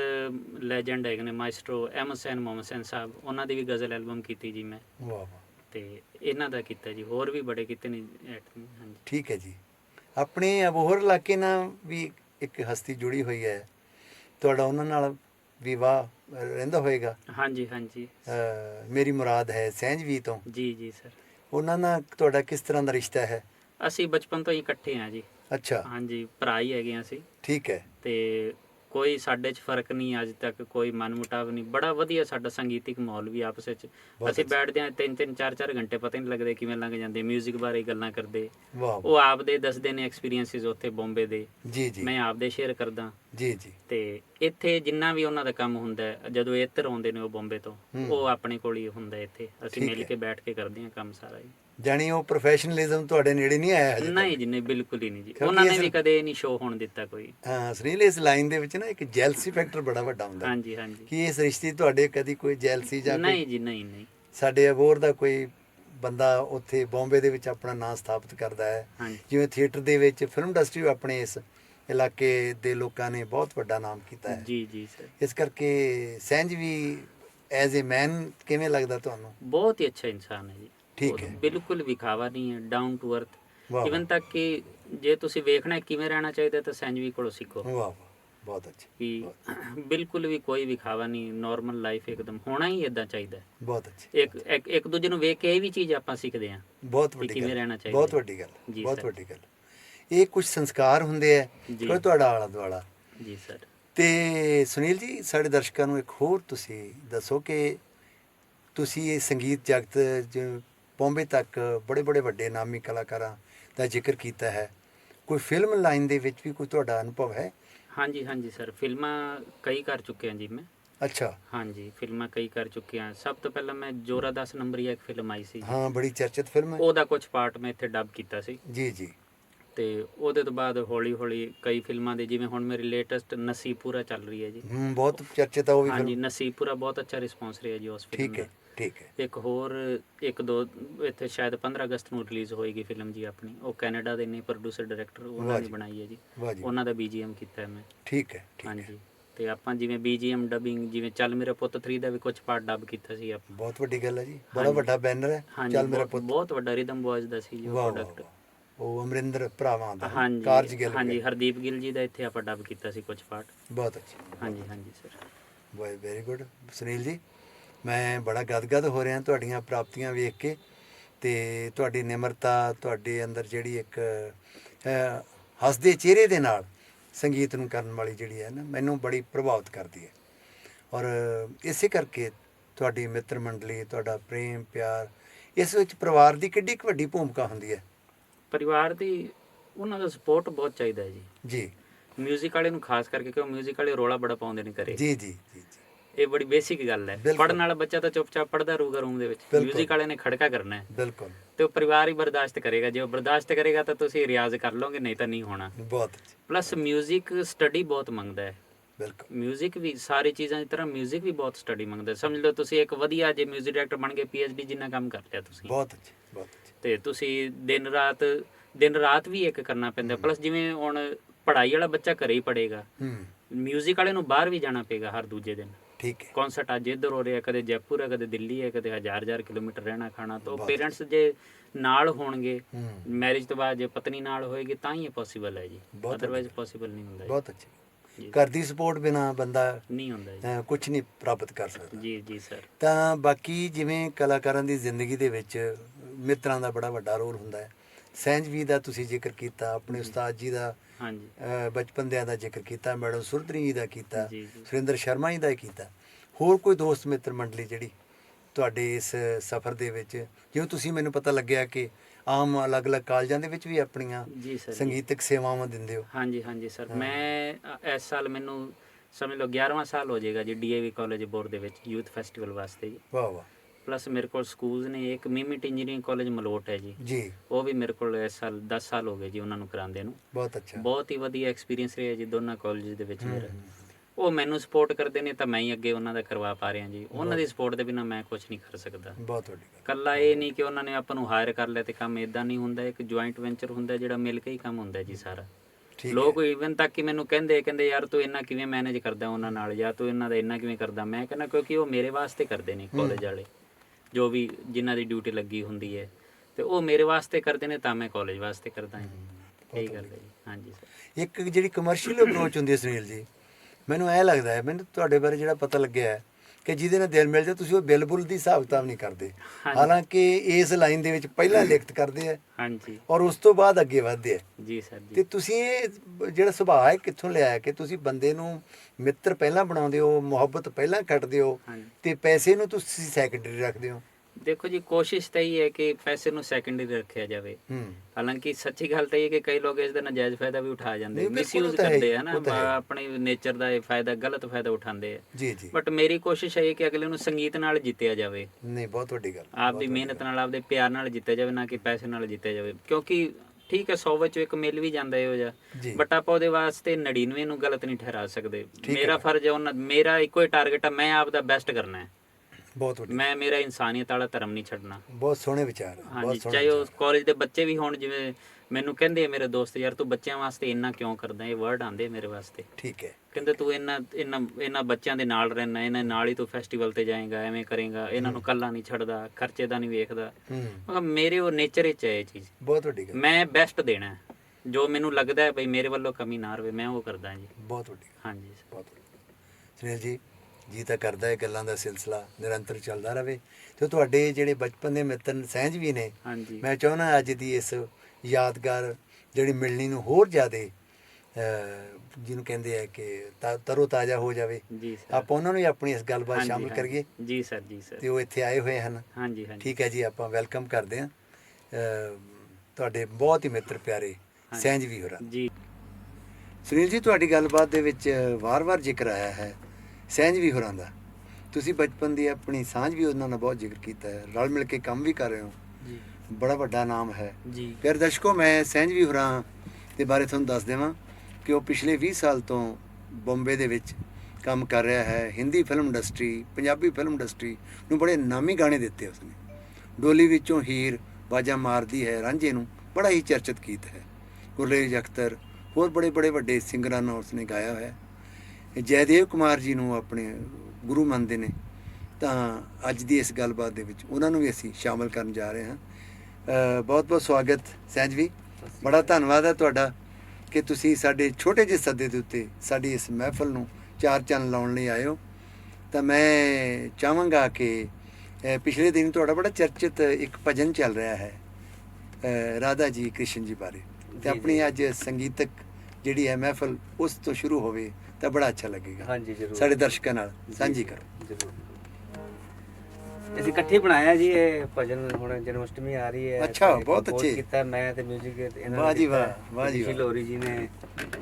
ਲੈਜੈਂਡ ਹੈਗੇ ਨੇ ਮਾਇਸਟਰੋ ਐਮ ਹੁਸੈਨ ਮੁਹੰਮਦ ਹਸੈਨ ਸਾਹਿਬ ਉਹਨਾਂ ਦੀ ਵੀ ਗਜ਼ਲ ਐਲਬਮ ਕੀਤੀ ਜੀ ਮੈਂ। ਵਾਹ ਵਾਹ। ਤੇ ਇਹਨਾਂ ਦਾ ਕੀਤਾ ਜੀ ਹੋਰ ਵੀ ਬੜੇ ਕੀਤੇ ਨੇ ਹਾਂਜੀ। ਠੀਕ ਹੈ ਜੀ। ਆਪਣੇ ਅਬੋਹਰ ਇਲਾਕੇ ਨਾਲ ਵੀ ਇੱਕ ਹਸਤੀ ਜੁੜੀ ਹੋਈ ਹੈ। ਤੁਹਾਡਾ ਉਹਨਾਂ ਨਾਲ ਵਿਵਾਹ ਰਹਿੰਦਾ ਹੋਏਗਾ। ਹਾਂਜੀ ਹਾਂਜੀ। ਮੇਰੀ ਮੁਰਾਦ ਹੈ ਸਹਿਜਵੀ ਤੋਂ। ਜੀ ਜੀ ਸਰ। ਉਹਨਾਂ ਨਾਲ ਤੁਹਾਡਾ ਕਿਸ ਤਰ੍ਹਾਂ ਦਾ ਰਿਸ਼ਤਾ ਹੈ? ਅਸੀਂ ਬਚਪਨ ਤੋਂ ਹੀ ਇਕੱਠੇ ਆ ਜੀ। ਅੱਛਾ। ਹਾਂਜੀ ਭਰਾ ਹੀ ਹੈਗੇ ਹਾਂ ਅਸੀਂ। ਠੀਕ ਹੈ। ਤੇ ਕੋਈ ਸਾਡੇ 'ਚ ਫ਼ਰਕ ਨਹੀਂ ਅੱਜ ਤੱਕ ਕੋਈ ਮਨਮੁਟਾਵ ਨਹੀਂ। ਬੜਾ ਵਧੀਆ ਸਾਡਾ ਸੰਗੀਤਿਕ ਮਾਹੌਲ ਵੀ ਆਪਸ ਵਿੱਚ। ਅਸੀਂ। ਬੈਠਦੇ ਹਾਂ ਤਿੰਨ ਤਿੰਨ ਚਾਰ ਚਾਰ ਘੰਟੇ ਪਤਾ ਹੀ ਨਹੀਂ ਲੱਗਦੇ ਕਿਵੇਂ ਲੰਘ ਜਾਂਦੇ 뮤직 ਬਾਰੇ ਗੱਲਾਂ ਕਰਦੇ। ਉਹ ਆਪਦੇ ਦੱਸਦੇ ਨੇ ਐਕਸਪੀਰੀਐਂਸਿਸ ਉੱਥੇ ਬੰਬੇ ਦੇ। ਜੀ ਜੀ। ਮੈਂ ਆਪਦੇ ਸ਼ੇਅਰ ਕਰਦਾ। ਜੀ ਜੀ। ਤੇ ਇੱਥੇ ਜਿੰਨਾ ਵੀ ਉਹਨਾਂ ਦਾ ਕੰਮ ਹੁੰਦਾ ਹੈ, ਜਦੋਂ ਇੱਧਰ ਆਉਂਦੇ ਨੇ ਉਹ ਬੰਬੇ ਤੋਂ ਹੂੰ। ਉਹ ਆਪਣੇ ਕੋਲ ਹੀ ਹੁੰਦਾ ਇੱਥੇ। ਅਸੀਂ ਮਿਲ ਹੈ। ਕੇ ਬੈਠ ਕੇ ਕਰਦੇ ਹਾਂ ਕੰਮ ਸਾਰਾ ਜੀ ਜਾਣੀ ਉਹ ਪ੍ਰੋਫੈਸ਼ਨਲਿਜ਼ਮ ਤੁਹਾਡੇ ਨੇੜੇ ਨਹੀਂ ਆਇਆ ਹਜੇ। ਨਹੀਂ ਜੀ ਨਹੀਂ ਬਿਲਕੁਲ ਹੀ ਨਹੀਂ ਜੀ। ਕਿਉਂਕਿ ਉਹਨਾਂ ਨੇ ਇਸ- ਵੀ ਕਦੇ ਨਹੀਂ ਸ਼ੋਅ ਹੋਣ ਦਿੱਤਾ ਕੋਈ। ਹਾਂ ਸੁਨੀਲ ਇਸ ਲਾਈਨ ਦੇ ਵਿੱਚ ਨਾ ਇੱਕ ਜੈਲਸੀ ਫੈਕਟਰ ਬੜਾ ਵੱਡਾ ਹੁੰਦਾ। ਹੈ। ਹਾਂਜੀ ਹਾਂਜੀ। ਕਿ ਇਸ ਰਿਸ਼ਤੇ 'ਚ ਤੁਹਾਡੇ ਕਦੀ ਕੋਈ ਜੈਲਸੀ ਜਾਂ ਕੋਈ ਨਹੀਂ ਜੀ ਨਹੀਂ ਨਹੀਂ। ਸਾਡੇ ਅਬੋਰ ਦਾ ਕੋਈ ਬੰਦਾ ਉੱਥੇ ਬੰਬੇ ਦੇ ਵਿੱਚ ਆਪਣਾ ਨਾਂ ਸਥਾਪਿਤ ਕਰਦਾ ਹੈ। ਹਾਂਜੀ। ਜਿਵੇਂ ਥੀਏਟਰ ਦੇ ਵਿੱਚ ਫਿਲਮ ਇੰਡਸਟਰੀ ਆਪਣੇ ਇਸ ਇਲਾਕੇ ਦੇ ਲੋਕਾਂ ਨੇ ਬਹੁਤ ਵੱਡਾ ਨਾਮ ਕੀਤਾ ਹੈ। ਜੀ ਜੀ ਸਰ। ਇਸ ਕਰਕੇ ਸਹਿਜ ਵੀ ਐਜ਼ ਅ ਮੈਨ ਕਿਵੇਂ ਲੱਗਦਾ ਤੁਹਾਨੂੰ? ਬਹੁਤ ਹੀ ਅੱਛਾ ਇਨਸਾਨ ਹੈ ਜੀ। ਠੀਕ ਹੈ। ਬਿਲਕੁਲ ਵਿਖਾਵਾ ਨਹੀਂ ਹੈ ਡਾਊਨ ਟੂ ਅਰਥ ਇਵਨ ਤੱਕ ਕਿ ਜੇ ਤੁਸੀਂ ਵੇਖਣਾ ਕਿਵੇਂ ਰਹਿਣਾ ਚਾਹੀਦਾ ਤਾਂ ਸੈਂਜਵੀ ਕੋਲੋਂ ਸਿੱਖੋ ਵਾਹ ਵਾਹ ਬਹੁਤ ਅੱਛਾ ਕਿ ਬਿਲਕੁਲ ਵੀ ਕੋਈ ਵਿਖਾਵਾ ਨਹੀਂ ਨਾਰਮਲ ਲਾਈਫ ਇੱਕਦਮ ਹੋਣਾ ਹੀ ਇਦਾਂ ਚਾਹੀਦਾ ਹੈ। ਬਹੁਤ ਅੱਛਾ ਇੱਕ ਇੱਕ- ਦੂਜੇ ਨੂੰ ਵੇਖ ਕੇ ਇਹ ਵੀ ਚੀਜ਼ ਆਪਾਂ ਸਿੱਖਦੇ ਹਾਂ ਬਹੁਤ ਵੱਡੀ ਕਿਵੇਂ ਗੱਲ ਰਹਿਣਾ ਚਾਹੀਦਾ ਬਹੁਤ। ਵੱਡੀ ਗੱਲ ਬਹੁਤ। ਵੱਡੀ ਗੱਲ ਇਹ ਕੁਝ ਸੰਸਕਾਰ ਹੁੰਦੇ ਆ। ਕੋਈ ਤੁਹਾਡਾ ਆਲਾ ਦੁਆਲਾ ਜੀ ਸਰ ਤੇ ਸੁਨੀਲ ਜੀ ਸਾਡੇ ਦਰਸ਼ਕਾਂ ਨੂੰ ਇੱਕ ਹੋਰ ਤੁਸੀਂ ਦੱਸੋ ਕਿ ਤੁਸੀਂ ਇਹ ਸੰਗੀਤ ਜਗਤ ਜ ਬੰਬੇ ਤੱਕ ਬੜੇ ਬੜੇ ਵੱਡੇ ਨਾਮੀ ਕਲਾਕਾਰਾਂ ਦਾ ਜ਼ਿਕਰ ਕੀਤਾ ਹੈ। ਕੋਈ ਫਿਲਮ ਲਾਈਨ ਦੇ ਵਿੱਚ ਵੀ ਕੋਈ ਤੁਹਾਡਾ ਅਨੁਭਵ ਹੈ? ਹਾਂਜੀ ਹਾਂਜੀ ਸਰ ਫਿਲਮਾਂ ਕਈ ਕਰ ਚੁੱਕੇ ਹਾਂ ਜੀ ਮੈਂ। ਅੱਛਾ। ਹਾਂਜੀ ਫਿਲਮਾਂ ਕਈ ਕਰ ਚੁੱਕੇ ਹਾਂ ਸਭ ਤੋਂ ਪਹਿਲਾਂ ਮੈਂ ਜੋਰਾ 10 ਨੰਬਰੀ ਇੱਕ ਫਿਲਮ ਆਈ ਸੀ। ਹਾਂ ਬੜੀ ਚਰਚਿਤ ਫਿਲਮ ਹੈ। ਉਹਦਾ ਕੁਝ ਪਾਰਟ ਮੈਂ ਇੱਥੇ ਡਬ ਕੀਤਾ ਸੀ। ਜੀ ਜੀ। ਤੇ ਉਹਦੇ ਤੋਂ ਬਾਅਦ ਹੌਲੀ ਹੌਲੀ ਕਈ ਫਿਲਮਾਂ ਦੇ ਜਿਵੇਂ ਹੁਣ ਮੇਰੀ ਲੇਟੈਸਟ ਨਸੀਬਪੁਰਾ ਚੱਲ ਰਹੀ ਹੈ ਜੀ। ਹੂੰ ਬਹੁਤ ਚਰਚਿਤ ਹੈ ਉਹ ਵੀ ਹਾਂਜੀ ਫਿਲਮ ਨਸੀਬਪੁਰਾ ਬਹੁਤ ਅੱਛਾ ਰਿਸਪੌਂਸ ਰਿਹਾ ਜੀ ਉਸ ਫਿਲਮ ਠੀਕ ਹੈ। ਦਾ। ਠੀਕ ਹੈ। ਇੱਕ ਹੋਰ ਇੱਕ ਦੋ ਇੱਥੇ ਸ਼ਾਇਦ 15 ਅਗਸਤ ਨੂੰ ਰਿਲੀਜ਼ ਹੋਏਗੀ ਫਿਲਮ ਜੀ ਆਪਣੀ। ਉਹ ਕੈਨੇਡਾ ਦੇ ਨੇ ਪ੍ਰੋਡਿਊਸਰ ਡਾਇਰੈਕਟਰ ਉਹਨਾਂ ਨੇ। ਬਣਾਈ ਹੈ ਜੀ। ਵਾਹ ਜੀ। ਉਹਨਾਂ ਦਾ ਬੀਜੀਐਮ ਕੀਤਾ ਹੈ ਮੈਂ। ਠੀਕ ਹੈ ਠੀਕ ਹੈ। ਹਾਂਜੀ ਤੇ ਆਪਾਂ ਜਿਵੇਂ ਬੀਜੀਐਮ ਡਬਿੰਗ ਜਿਵੇਂ ਚੱਲ ਮੇਰਾ ਪੁੱਤ 3 ਦਾ ਵੀ ਕੁਝ ਪਾਰਟ ਡਬ ਕੀਤਾ ਸੀ ਆਪਾਂ। ਬਹੁਤ ਵੱਡੀ ਗੱਲ ਹੈ ਜੀ। ਬੜਾ ਹਾਂਜੀ। ਵੱਡਾ ਬੈਨਰ ਹੈ। ਹਾਂਜੀ ਚੱਲ ਮੇਰਾ ਬਹੁਤ- ਪੁੱਤ। ਬਹੁਤ ਵੱਡਾ ਰਿਦਮ ਬॉयਜ਼ ਦਾ ਸੀ ਜੀ ਉਹ ਵਾਹ ਵਾਹ ਪ੍ਰੋਡਕਟ ਵਾਹ। ਉਹ ਅਮਰਿੰਦਰ ਭਰਾਵਾਂ ਦਾ ਹਾਂਜੀ ਕਾਰਜ ਗਿੱਲ ਹਾਂਜੀ। ਹਰਦੀਪ ਗਿੱਲ ਜੀ ਦਾ ਇੱਥੇ ਆਪਾਂ ਡੱਬ ਕੀਤਾ ਸੀ ਕੁਝ ਪਾਰਟ ਬਹੁਤ ਅੱਛਾ। ਹਾਂਜੀ ਹਾਂਜੀ ਸਰ ਵੈਰੀ ਗੁੱਡ ਸੁਨੀਲ ਜੀ? ਮੈਂ ਬੜਾ ਗਦਗਦ ਹੋ ਰਿਹਾ ਤੁਹਾਡੀਆਂ ਪ੍ਰਾਪਤੀਆਂ ਵੇਖ ਕੇ ਤੇ ਤੁਹਾਡੀ ਨਿਮਰਤਾ ਤੁਹਾਡੇ ਅੰਦਰ ਜਿਹੜੀ ਇੱਕ ਅਹ, ਹੱਸਦੇ ਚਿਹਰੇ ਦੇ ਨਾਲ ਸੰਗੀਤ ਨੂੰ ਕਰਨ ਵਾਲੀ ਜਿਹੜੀ ਹੈ ਨਾ ਮੈਨੂੰ ਬੜੀ ਪ੍ਰਭਾਵਿਤ ਕਰਦੀ ਹੈ ਔਰ ਇਸੇ ਕਰਕੇ ਤੁਹਾਡੀ ਮਿੱਤਰ ਮੰਡਲੀ ਤੁਹਾਡਾ ਪ੍ਰੇਮ ਪਿਆਰ ਇਸ ਵਿੱਚ ਪਰਿਵਾਰ ਦੀ ਕਿੱਡੀ ਕੁ ਵੱਡੀ ਭੂਮਿਕਾ ਹੁੰਦੀ ਹੈ ਪਰਿਵਾਰ ਦੀ ਉਹਨਾਂ ਦਾ ਸਪੋਰਟ ਬਹੁਤ ਚਾਹੀਦਾ ਹੈ ਜੀ ਜੀ 뮤직 ਵਾਲੇ ਨੂੰ ਖਾਸ ਕਰਕੇ ਕਿਉਂ 뮤직 ਵਾਲੇ ਰੋਲਾ ਬੜਾ ਪਾਉਂਦੇ ਨੇ ਘਰੇ ਜੀ ਜੀ ਜੀ ਜੀ ਇਹ ਬੜੀ ਬੇਸਿਕ ਗੱਲ ਹੈ ਬਿਲਕੁਲ। ਪੜਨ ਵਾਲਾ ਬੱਚਾ ਤਾਂ ਚੁੱਪਚਾਪ ਪੜਦਾ ਰਹੂਗਾ ਰੂਮ ਦੇ ਵਿੱਚ ਬਿਲਕੁਲ। 뮤직 ਵਾਲੇ ਨੇ ਖੜਕਾ ਕਰਨਾ ਹੈ ਬਿਲਕੁਲ ਤੇ ਉਹ ਪਰਿਵਾਰ ਹੀ ਬਰਦਾਸ਼ਤ ਕਰੇਗਾ ਜੇ ਉਹ ਬਰਦਾਸ਼ਤ ਕਰੇਗਾ ਤਾਂ ਤੁਸੀਂ ਰਿਆਜ਼ ਕਰ ਲਓਗੇ ਨਹੀਂ ਤਾਂ ਨਹੀਂ ਹੋਣਾ ਬਹੁਤ ਅੱਛਾ ਪਲੱਸ 뮤직 ਸਟੱਡੀ ਬਹੁਤ ਮੰਗਦਾ ਹੈ ਬਿਲਕੁਲ 뮤직 ਵੀ ਸਾਰੀ ਚੀਜ਼ਾਂ ਦੀ ਤਰ੍ਹਾਂ 뮤직 ਵੀ ਬਹੁਤ ਸਟੱਡੀ ਮੰਗਦਾ ਹੈ। ਸਮਝ ਲਓ ਤੁਸੀਂ ਇੱਕ ਵਧੀਆ ਜੇ 뮤직 ਡਾਇਰੈਕਟਰ ਬਣ ਗਏ ਡੀ ਜਿੰਨਾ ਕੰਮ ਕਰ ਲਿਆ ਤੁਸੀਂ ਬਹੁਤ ਅੱਛਾ ਬਹੁਤ ਅੱਛਾ ਤੇ ਤੁਸੀਂ ਦਿਨ ਰਾਤ ਦਿਨ ਰਾਤ ਵੀ ਇੱਕ ਕਰਨਾ ਪੈਂਦਾ ਪਲੱਸ ਜਿਵੇਂ ਹੁਣ ਪੜ੍ਹਾਈ ਵਾਲਾ ਬੱਚਾ ਘਰੇ ਹੀ ਪੜ੍ਹੇਗਾ ਹੂੰ 뮤직 ਵਾਲੇ ਨੂੰ ਬਾਹਰ ਵੀ ਜਾਣਾ ਪਏਗਾ ਹਰ ਦੂਜੇ ਦਿਨ ਠੀਕ ਹੈ। ਕਨਸਰਟ ਅੱਜ ਇੱਧਰ ਹੋ ਰਿਹਾ ਕਦੇ ਜੈਪੁਰ ਹੈ ਕਦੇ ਦਿੱਲੀ ਹੈ ਕਦੇ ਹਜ਼ਾਰ ਹਜ਼ਾਰ ਕਿਲੋਮੀਟਰ ਰਹਿਣਾ ਖਾਣਾ ਤਾਂ ਪੇਰੈਂਟਸ ਜੇ ਨਾਲ ਹੋਣਗੇ ਮੈਰਿਜ ਤੋਂ ਬਾਅਦ ਜੇ ਪਤਨੀ ਨਾਲ ਹੋਏਗੀ ਤਾਂ ਹੀ ਇਹ ਪੋਸੀਬਲ ਹੈ ਜੀ। ਬਹੁਤ ਅਦਰਵਾਈਜ਼ ਪੋਸੀਬਲ ਨਹੀਂ ਹੁੰਦਾ। ਬਹੁਤ ਅੱਛਾ। ਘਰ ਦੀ ਸਪੋਰਟ ਬਿਨਾ ਬੰਦਾ ਨਹੀਂ ਹੁੰਦਾ ਜੀ। ਕੁਝ ਨਹੀਂ ਪ੍ਰਾਪਤ ਕਰ ਸਕਦਾ। ਜੀ ਜੀ ਸਰ ਤਾਂ ਬਾਕੀ ਜਿਵੇਂ ਕਲਾਕਾਰਾਂ ਦੀ ਜ਼ਿੰਦਗੀ ਦੇ ਵਿੱਚ ਮਿੱਤਰਾਂ ਦਾ ਬੜਾ ਵੱਡਾ ਰੋਲ ਹੁੰਦਾ ਹੈ। ਸਹਿਜ ਵੀ ਦਾ ਤੁਸੀਂ ਜ਼ਿਕਰ ਕੀਤਾ ਆਪਣੇ ਉਸਤਾਦ ਜੀ ਦਾ ਹਾਂਜੀ। ਬਚਪਨ ਦਿਆਂ ਦਾ ਜ਼ਿਕਰ ਕੀਤਾ ਮੈਡਮ ਸੁਰਦਰੀ ਜੀ ਦਾ ਕੀਤਾ। ਸੁਰਿੰਦਰ ਸ਼ਰਮਾ ਜੀ ਦਾ ਕੀਤਾ। ਹੋਰ ਕੋਈ ਦੋਸਤ ਮਿੱਤਰ ਮੰਡਲੀ ਜਿਹੜੀ ਤੁਹਾਡੇ ਇਸ ਸਫ਼ਰ ਦੇ ਵਿੱਚ ਜਿਵੇਂ ਤੁਸੀਂ ਮੈਨੂੰ ਪਤਾ ਲੱਗਿਆ ਕਿ ਆਮ ਅਲੱਗ-ਅਲੱਗ ਕਾਲਜਾਂ ਦੇ ਵਿੱਚ ਵੀ ਆਪਣੀਆਂ। ਸੰਗੀਤਕ ਸੇਵਾਵਾਂ ਦਿੰਦੇ ਹੋ? ਹਾਂਜੀ ਹਾਂਜੀ ਸਰ। ਮੈਂ ਇਸ ਸਾਲ ਮੈਨੂੰ ਸਮਝ ਲਓ 11ਵਾਂ ਸਾਲ ਹੋ ਜਾਏਗਾ ਜੀ ਡੀਏਵੀ ਕਾਲਜ ਬੋਰਡ ਦੇ ਵਿੱਚ ਯੂਥ ਫੈਸਟੀਵਲ ਵਾਸਤੇ ਜੀ। ਵਾਹ ਵਾਹ। ਪਲੱਸ ਮੇਰੇ ਕੋਲ ਸਕੂਲਸ ਨੇ ਇੱਕ ਮਿਮਿਟ ਇੰਜੀਨੀਅਰਿੰਗ ਕਾਲਜ ਮਲੋਟ ਹੈ ਜੀ। ਜੀ। ਉਹ ਵੀ ਮੇਰੇ ਕੋਲ ਇਸ ਸਾਲ 10 ਸਾਲ ਹੋ ਗਏ ਜੀ ਉਹਨਾਂ ਨੂੰ ਕਰਾਉਂਦੇ ਨੂੰ। ਬਹੁਤ ਅੱਛਾ। ਬਹੁਤ ਹੀ ਵਧੀਆ ਐਕਸਪੀਰੀਅੰਸ ਰਿਹਾ ਜੀ ਦੋਨਾਂ ਕਾਲਜਸ ਦੇ ਵਿੱਚ ਮੇਰਾ। ਉਹ ਮੈਨੂੰ ਸਪੋਰਟ ਕਰਦੇ ਨੇ ਤਾਂ ਮੈਂ ਹੀ ਅੱਗੇ ਉਹਨਾਂ ਦਾ ਕਰਵਾ ਪਾ ਰਿਹਾ ਜੀ। ਉਹਨਾਂ ਦੀ ਸਪੋਰਟ ਦੇ ਬਿਨਾ ਮੈਂ ਕੁਝ ਨਹੀਂ ਕਰ ਸਕਦਾ। ਬਹੁਤ ਵੱਡੀ ਗੱਲ। ਕੱਲਾ ਇਹ ਨਹੀਂ ਕਿ ਉਹਨਾਂ ਨੇ ਆਪਾਂ ਨੂੰ ਹਾਇਰ ਕਰ ਲਿਆ ਤੇ ਕੰਮ ਇਦਾਂ ਨਹੀਂ ਹੁੰਦਾ ਇੱਕ ਜੁਆਇੰਟ ਵੈਂਚਰ ਹੁੰਦਾ ਜਿਹੜਾ ਮਿਲ ਕੇ ਹੀ ਕੰਮ ਹੁੰਦਾ ਜੀ ਸਾਰਾ। ਲੋਕ ਇਵਨ ਤੱਕ ਕਿ ਮੈਨੂੰ ਕਹਿੰਦੇ ਕਹਿੰਦੇ ਯਾਰ ਤੂੰ ਇੰਨਾ ਕਿਵੇਂ ਮੈਨੇਜ ਕਰਦਾ ਉਹਨਾਂ ਨਾਲ ਜਾਂ ਤੂੰ ਇਹਨਾਂ ਦਾ ਇੰਨਾ ਕਿਵੇਂ ਕਰਦਾ? ਮੈਂ ਕਹਿੰਦਾ ਕਿਉਂਕਿ ਉਹ ਮੇਰੇ ਵਾਸਤੇ ਕਰਦੇ ਨੇ ਕਾਲਜ ਵਾਲੇ। ਜੋ ਵੀ ਜਿਨ੍ਹਾਂ ਦੀ ਡਿਊਟੀ ਲੱਗੀ ਹੁੰਦੀ ਹੈ। ਤੇ ਉਹ ਮੇਰੇ ਵਾਸਤੇ ਕਰਦੇ ਨੇ ਤਾਂ ਮੈਂ ਕਾਲਜ ਵਾਸਤੇ ਕਰਦਾ ਹਾਂ। ਇਹੀ ਗੱਲ ਹੈ ਜੀ। ਹਾਂਜੀ ਸਰ ਇੱਕ ਜਿਹੜੀ ਕਮਰਸ਼ੀਅਲ ਅਪਰੋਚ ਹੁੰਦੀ ਹੈ ਸੁਨੀਲ ਜੀ ਮੈਨੂੰ ਐ ਲੱਗਦਾ ਹੈ ਮੈਨੂੰ ਤੁਹਾਡੇ ਬਾਰੇ ਜਿਹੜਾ ਪਤਾ ਲੱਗਿਆ ਹੈ ਕਿ ਜਿਹਦੇ ਨਾਲ ਦਿਲ ਮਿਲ ਜਾ ਤੁਸੀਂ ਉਹ ਬਿੱਲ ਬੁੱਲ ਦੀ ਹਿਸਾਬ ਕਿਤਾਬ ਨਹੀਂ ਕਰਦੇ। ਹਾਲਾਂਕਿ ਇਸ ਲਾਈਨ ਦੇ ਵਿੱਚ ਪਹਿਲਾਂ ਲਿਖਤ ਕਰਦੇ ਆ ਹਾਂਜੀ। ਔਰ ਉਸ ਤੋਂ ਬਾਅਦ ਅੱਗੇ ਵਧਦੇ ਆ। ਜੀ ਸਰ ਤੇ ਜੀ ਤੁਸੀਂ ਇਹ ਜਿਹੜਾ ਸੁਭਾਅ ਹੈ ਕਿੱਥੋਂ ਲਿਆ ਹੈ ਕਿ ਤੁਸੀਂ ਬੰਦੇ ਨੂੰ ਮਿੱਤਰ ਪਹਿਲਾਂ ਬਣਾਉਂਦੇ ਹੋ ਮੁਹੱਬਤ ਪਹਿਲਾਂ ਕੱਟਦੇ ਹੋ ਤੇ ਪੈਸੇ ਨੂੰ ਤੁਸੀਂ ਸੈਕੰਡਰੀ ਰੱਖਦੇ ਹੋ? ਦੇਖੋ ਜੀ ਕੋਸ਼ਿਸ਼ ਤਾਂ ਇਹ ਹੈ ਕਿ ਪੈਸੇ ਨੂੰ ਸੈਕੰਡਰੀ ਰੱਖਿਆ ਜਾਵੇ। ਹੂੰ। ਹਾਲਾਂਕਿ ਸੱਚੀ ਗੱਲ ਤਾਂ ਇਹ ਹੈ ਕਿ ਕਈ ਲੋਕ ਇਸ ਦਾ ਨਾਜਾਇਜ਼ ਫਾਇਦਾ ਵੀ ਉਠਾ ਜਾਂਦੇ ਮਿਸਯੂਜ਼ ਹੈ ਹੀ, ਕਰਦੇ ਆ ਨਾ ਹੈ। ਆਪਣੇ ਨੇਚਰ ਦਾ ਇਹ ਫਾਇਦਾ ਗਲਤ ਫਾਇਦਾ ਉਠਾਉਂਦੇ ਆ। ਜੀ ਜੀ। ਬਟ ਮੇਰੀ ਕੋਸ਼ਿਸ਼ ਹੈ ਕਿ ਅਗਲੇ ਨੂੰ ਸੰਗੀਤ ਨਾਲ ਜਿੱਤਿਆ ਜਾਵੇ। ਨਹੀਂ ਬਹੁਤ ਵੱਡੀ ਗੱਲ ਆਪ ਦੀ ਮਿਹਨਤ ਨਾਲ ਆਪਦੇ ਪਿਆਰ ਨਾਲ ਜਿੱਤਿਆ ਜਾਵੇ ਨਾ ਕਿ ਪੈਸੇ ਨਾਲ ਜਿੱਤਿਆ ਜਾਵੇ। ਕਿਉਂਕਿ ਠੀਕ ਹੈ 100 ਵਿੱਚੋਂ ਇੱਕ ਮਿਲ ਵੀ ਜਾਂਦਾ ਇਹੋ ਜਿਹਾ। ਜੀ। ਬਟ ਆਪਾਂ ਉਹਦੇ ਵਾਸਤੇ 99 ਨੂੰ ਗਲਤ ਨਹੀਂ ਠਹਿਰਾ ਸਕਦੇ। ਹੈ। ਮੇਰਾ ਫਰਜ਼ ਹੈ ਉਹਨਾਂ ਮੇਰਾ ਇੱਕੋ ਹੀ ਟਾਰਗੇਟ ਹੈ ਮੈਂ ਆਪ ਦਾ ਬੈਸਟ ਕਰਨਾ ਹੈ। ਬਹੁਤ ਵੱਡੀ। ਮੈਂ ਮੇਰਾ ਇਨਸਾਨੀਅਤ ਵਾਲਾ ਧਰਮ ਨਹੀਂ ਛੱਡਣਾ। ਬਹੁਤ ਸੋਹਣੇ ਵਿਚਾਰ ਹਾਂਜੀ ਚਾਹੇ ਉਹ। ਕਾਲਜ ਦੇ ਬੱਚੇ ਵੀ ਹੋਣ ਜਿਵੇਂ ਮੈਨੂੰ ਕਹਿੰਦੇ ਮੇਰੇ ਦੋਸਤ ਯਾਰ ਤੂੰ ਬੱਚਿਆਂ ਵਾਸਤੇ ਇੰਨਾ ਕਿਉਂ ਕਰਦਾ? ਇਹ ਵਰਡ ਆਂਦੇ ਮੇਰੇ ਵਾਸਤੇ। ਠੀਕ ਹੈ। ਕਹਿੰਦੇ ਤੂੰ ਇਹਨਾਂ ਇਹਨਾਂ ਇਹਨਾਂ ਬੱਚਿਆਂ ਦੇ ਨਾਲ ਰਹਿਣਾ ਇਹਨਾਂ ਨਾਲ ਹੀ ਤੂੰ ਫੈਸਟੀਵਲ ਤੇ ਜਾਏਗਾ ਐਵੇਂ ਕਰੇਗਾ ਇਹਨਾਂ ਨੂੰ ਕੱਲਾ ਨਹੀਂ ਛੱਡਦਾ ਖਰਚੇ ਦਾ ਨਹੀਂ ਵੇਖਦਾ। ਮੈਂ ਮੇਰੇ ਉਹ ਨੇਚਰ ਵਿੱਚ ਹੈ ਇਹ ਚੀਜ਼। ਬਹੁਤ ਵੱਡੀ ਗੱਲ। ਮੈਂ ਬੈਸਟ ਦੇਣਾ। ਜੋ ਮੈਨੂੰ ਲੱਗਦਾ ਹੈ ਬਈ ਮੇਰੇ ਵੱਲੋਂ ਕਮੀ ਨਾ ਰਵੇ ਮੈਂ ਉਹ ਕਰਦਾ ਜੀ। ਬਹੁਤ ਵੱਡੀ ਹਾਂਜੀ। ਬਹੁਤ ਵੱਡੀ ਸੁਨੀਲ ਜੀ ਜੀ ਤਾਂ ਕਰਦਾ ਹੈ ਗੱਲਾਂ ਦਾ ਸਿਲਸਿਲਾ ਨਿਰੰਤਰ ਚੱਲਦਾ ਰਹੇ ਤੇ ਤੁਹਾਡੇ ਜਿਹੜੇ ਬਚਪਨ ਦੇ ਮਿੱਤਰ ਸਹਿਜ ਵੀ ਨੇ। ਮੈਂ ਚਾਹੁੰਦਾ ਅੱਜ ਦੀ ਇਸ ਯਾਦਗਾਰ ਜਿਹੜੀ ਮਿਲਣੀ ਨੂੰ ਹੋਰ ਜ਼ਿਆਦਾ ਜਿਹਨੂੰ ਕਹਿੰਦੇ ਆ ਕਿ ਤਾ- ਤਰੋ ਤਾਜ਼ਾ ਹੋ ਜਾਵੇ। ਜੀ ਸਰ। ਆਪਾਂ ਉਹਨਾਂ ਨੂੰ ਵੀ ਆਪਣੀ ਇਸ ਗੱਲਬਾਤ ਸ਼ਾਮਲ। ਕਰੀਏ। ਜੀ ਸਰ ਜੀ ਤੇ ਸਰ ਉਹ ਇੱਥੇ ਆਏ ਹੋਏ ਹਨ। ਹਾਂਜੀ ਹਾਂਜੀ। ਠੀਕ ਹੈ ਜੀ ਆਪਾਂ ਵੈਲਕਮ ਕਰਦੇ ਹਾਂ। ਤੁਹਾਡੇ ਬਹੁਤ ਹੀ ਮਿੱਤਰ ਪਿਆਰੇ ਹਾਂਜੀ। ਸਹਿਜ ਵੀ ਹੋਰਾਂ। ਜੀ। ਸੁਨੀਲ ਜੀ ਤੁਹਾਡੀ ਗੱਲਬਾਤ ਦੇ ਵਿੱਚ ਵਾਰ-ਵਾਰ ਜ਼ਿਕਰ ਆਇਆ ਹੈ। ਸਹਿਜ ਵੀ ਹੋਰਾਂ ਦਾ ਤੁਸੀਂ ਬਚਪਨ ਦੀ ਆਪਣੀ ਸਾਂਝ ਵੀ ਉਹਨਾਂ ਨਾਲ ਬਹੁਤ ਜ਼ਿਕਰ ਕੀਤਾ ਹੈ। ਰਲ ਮਿਲ ਕੇ ਕੰਮ ਵੀ ਕਰ ਰਹੇ ਹੋ। ਜੀ। ਬੜਾ ਵੱਡਾ ਨਾਮ ਹੈ। ਜੀ। ਪਿਆਰੇ ਦਰਸ਼ਕੋ ਮੈਂ ਸਹਿਜ ਵੀ ਹੋਰਾਂ ਦੇ ਬਾਰੇ ਤੁਹਾਨੂੰ ਦੱਸ ਦੇਵਾਂ ਕਿ ਉਹ ਪਿਛਲੇ 20 ਸਾਲ ਤੋਂ ਬੰਬੇ ਦੇ ਵਿੱਚ ਕੰਮ ਕਰ ਰਿਹਾ ਹੈ। Hindi film industry Punjabi film industry ਨੂੰ ਬੜੇ ਨਾਮੀ ਗਾਣੇ ਦਿੱਤੇ ਉਸਨੇ। ਡੋਲੀ ਵਿੱਚੋਂ ਹੀਰ ਬਾਜਾ ਮਾਰਦੀ ਹੈ ਰਾਂਝੇ ਨੂੰ ਬੜਾ ਹੀ ਚਰਚਿਤ ਗੀਤ ਹੈ। ਗੁਰਲੇਜ ਅਖਤਰ ਹੋਰ ਬੜੇ ਬੜੇ ਵੱਡੇ ਸਿੰਗਰਾਂ ਨਾਲ ਉਸਨੇ ਗਾਇਆ ਹੋਇਆ ਹੈ। ਜੈਦੇਵ ਕੁਮਾਰ ਜੀ ਨੂੰ ਆਪਣੇ ਗੁਰੂ ਮੰਨਦੇ ਨੇ ਤਾਂ ਅੱਜ ਦੀ ਇਸ ਗੱਲਬਾਤ ਦੇ ਵਿੱਚ ਉਹਨਾਂ ਨੂੰ ਵੀ ਅਸੀਂ ਸ਼ਾਮਲ ਕਰਨ ਜਾ ਰਹੇ ਹਾਂ। ਬਹੁਤ ਬਹੁਤ ਸਵਾਗਤ ਸਹਿਜ ਵੀ। ਬੜਾ ਧੰਨਵਾਦ ਹੈ ਤੁਹਾਡਾ ਕਿ ਤੁਸੀਂ ਸਾਡੇ ਛੋਟੇ ਜਿਹੇ ਸੱਦੇ ਦੇ ਉੱਤੇ ਸਾਡੀ ਇਸ ਮਹਿਫਲ ਨੂੰ ਚਾਰ ਚੰਨ ਲਾਉਣ ਲਈ ਆਏ ਹੋ। ਤਾਂ ਮੈਂ ਚਾਹਾਂਗਾ ਕਿ ਪਿਛਲੇ ਦਿਨ ਤੁਹਾਡਾ ਬੜਾ ਚਰਚਿਤ ਇੱਕ ਭਜਨ ਚੱਲ ਰਿਹਾ ਹੈ ਰਾਧਾ ਜੀ ਕ੍ਰਿਸ਼ਨ ਜੀ ਬਾਰੇ। ਤੇ ਆਪਣੀ। ਅੱਜ ਸੰਗੀਤਕ ਜਿਹੜੀ ਹੈ ਮਹਿਫਲ ਉਸ ਤੋਂ ਸ਼ੁਰੂ ਹੋਵੇ ਤਾਂ ਬੜਾ ਅੱਛਾ ਲੱਗੇਗਾ ਹਾਂਜੀ ਜ਼ਰੂਰ ਸਾਡੇ ਦਰਸ਼ਕਾਂ ਨਾਲ ਜੀ, ਸਾਂਝੀ ਜੀ, ਕਰੋ ਜ਼ਰੂਰ ਅਸੀਂ ਇਕੱਠੇ ਬਣਾਇਆ ਜੀ ਇਹ ਭਜਨ ਹੁਣ ਜਨਮ ਅਸ਼ਟਮੀ ਆ ਰਹੀ ਹੈ ਅੱਛਾ, ਤੇ ਬਹੁਤ compose ਅੱਛੇ। ਕੀਤਾ ਮੈਂ ਤੇ 뮤직 ਇਹਨਾਂ ਵਾਹ ਨੇ ਜੀ ਕੀਤਾ ਵਾਹ, ਹੈ। ਵਾਹ ਜੀ ਰਿਸ਼ੀ ਵਾਹ। ਲੋਰੀ ਜੀ ਨੇ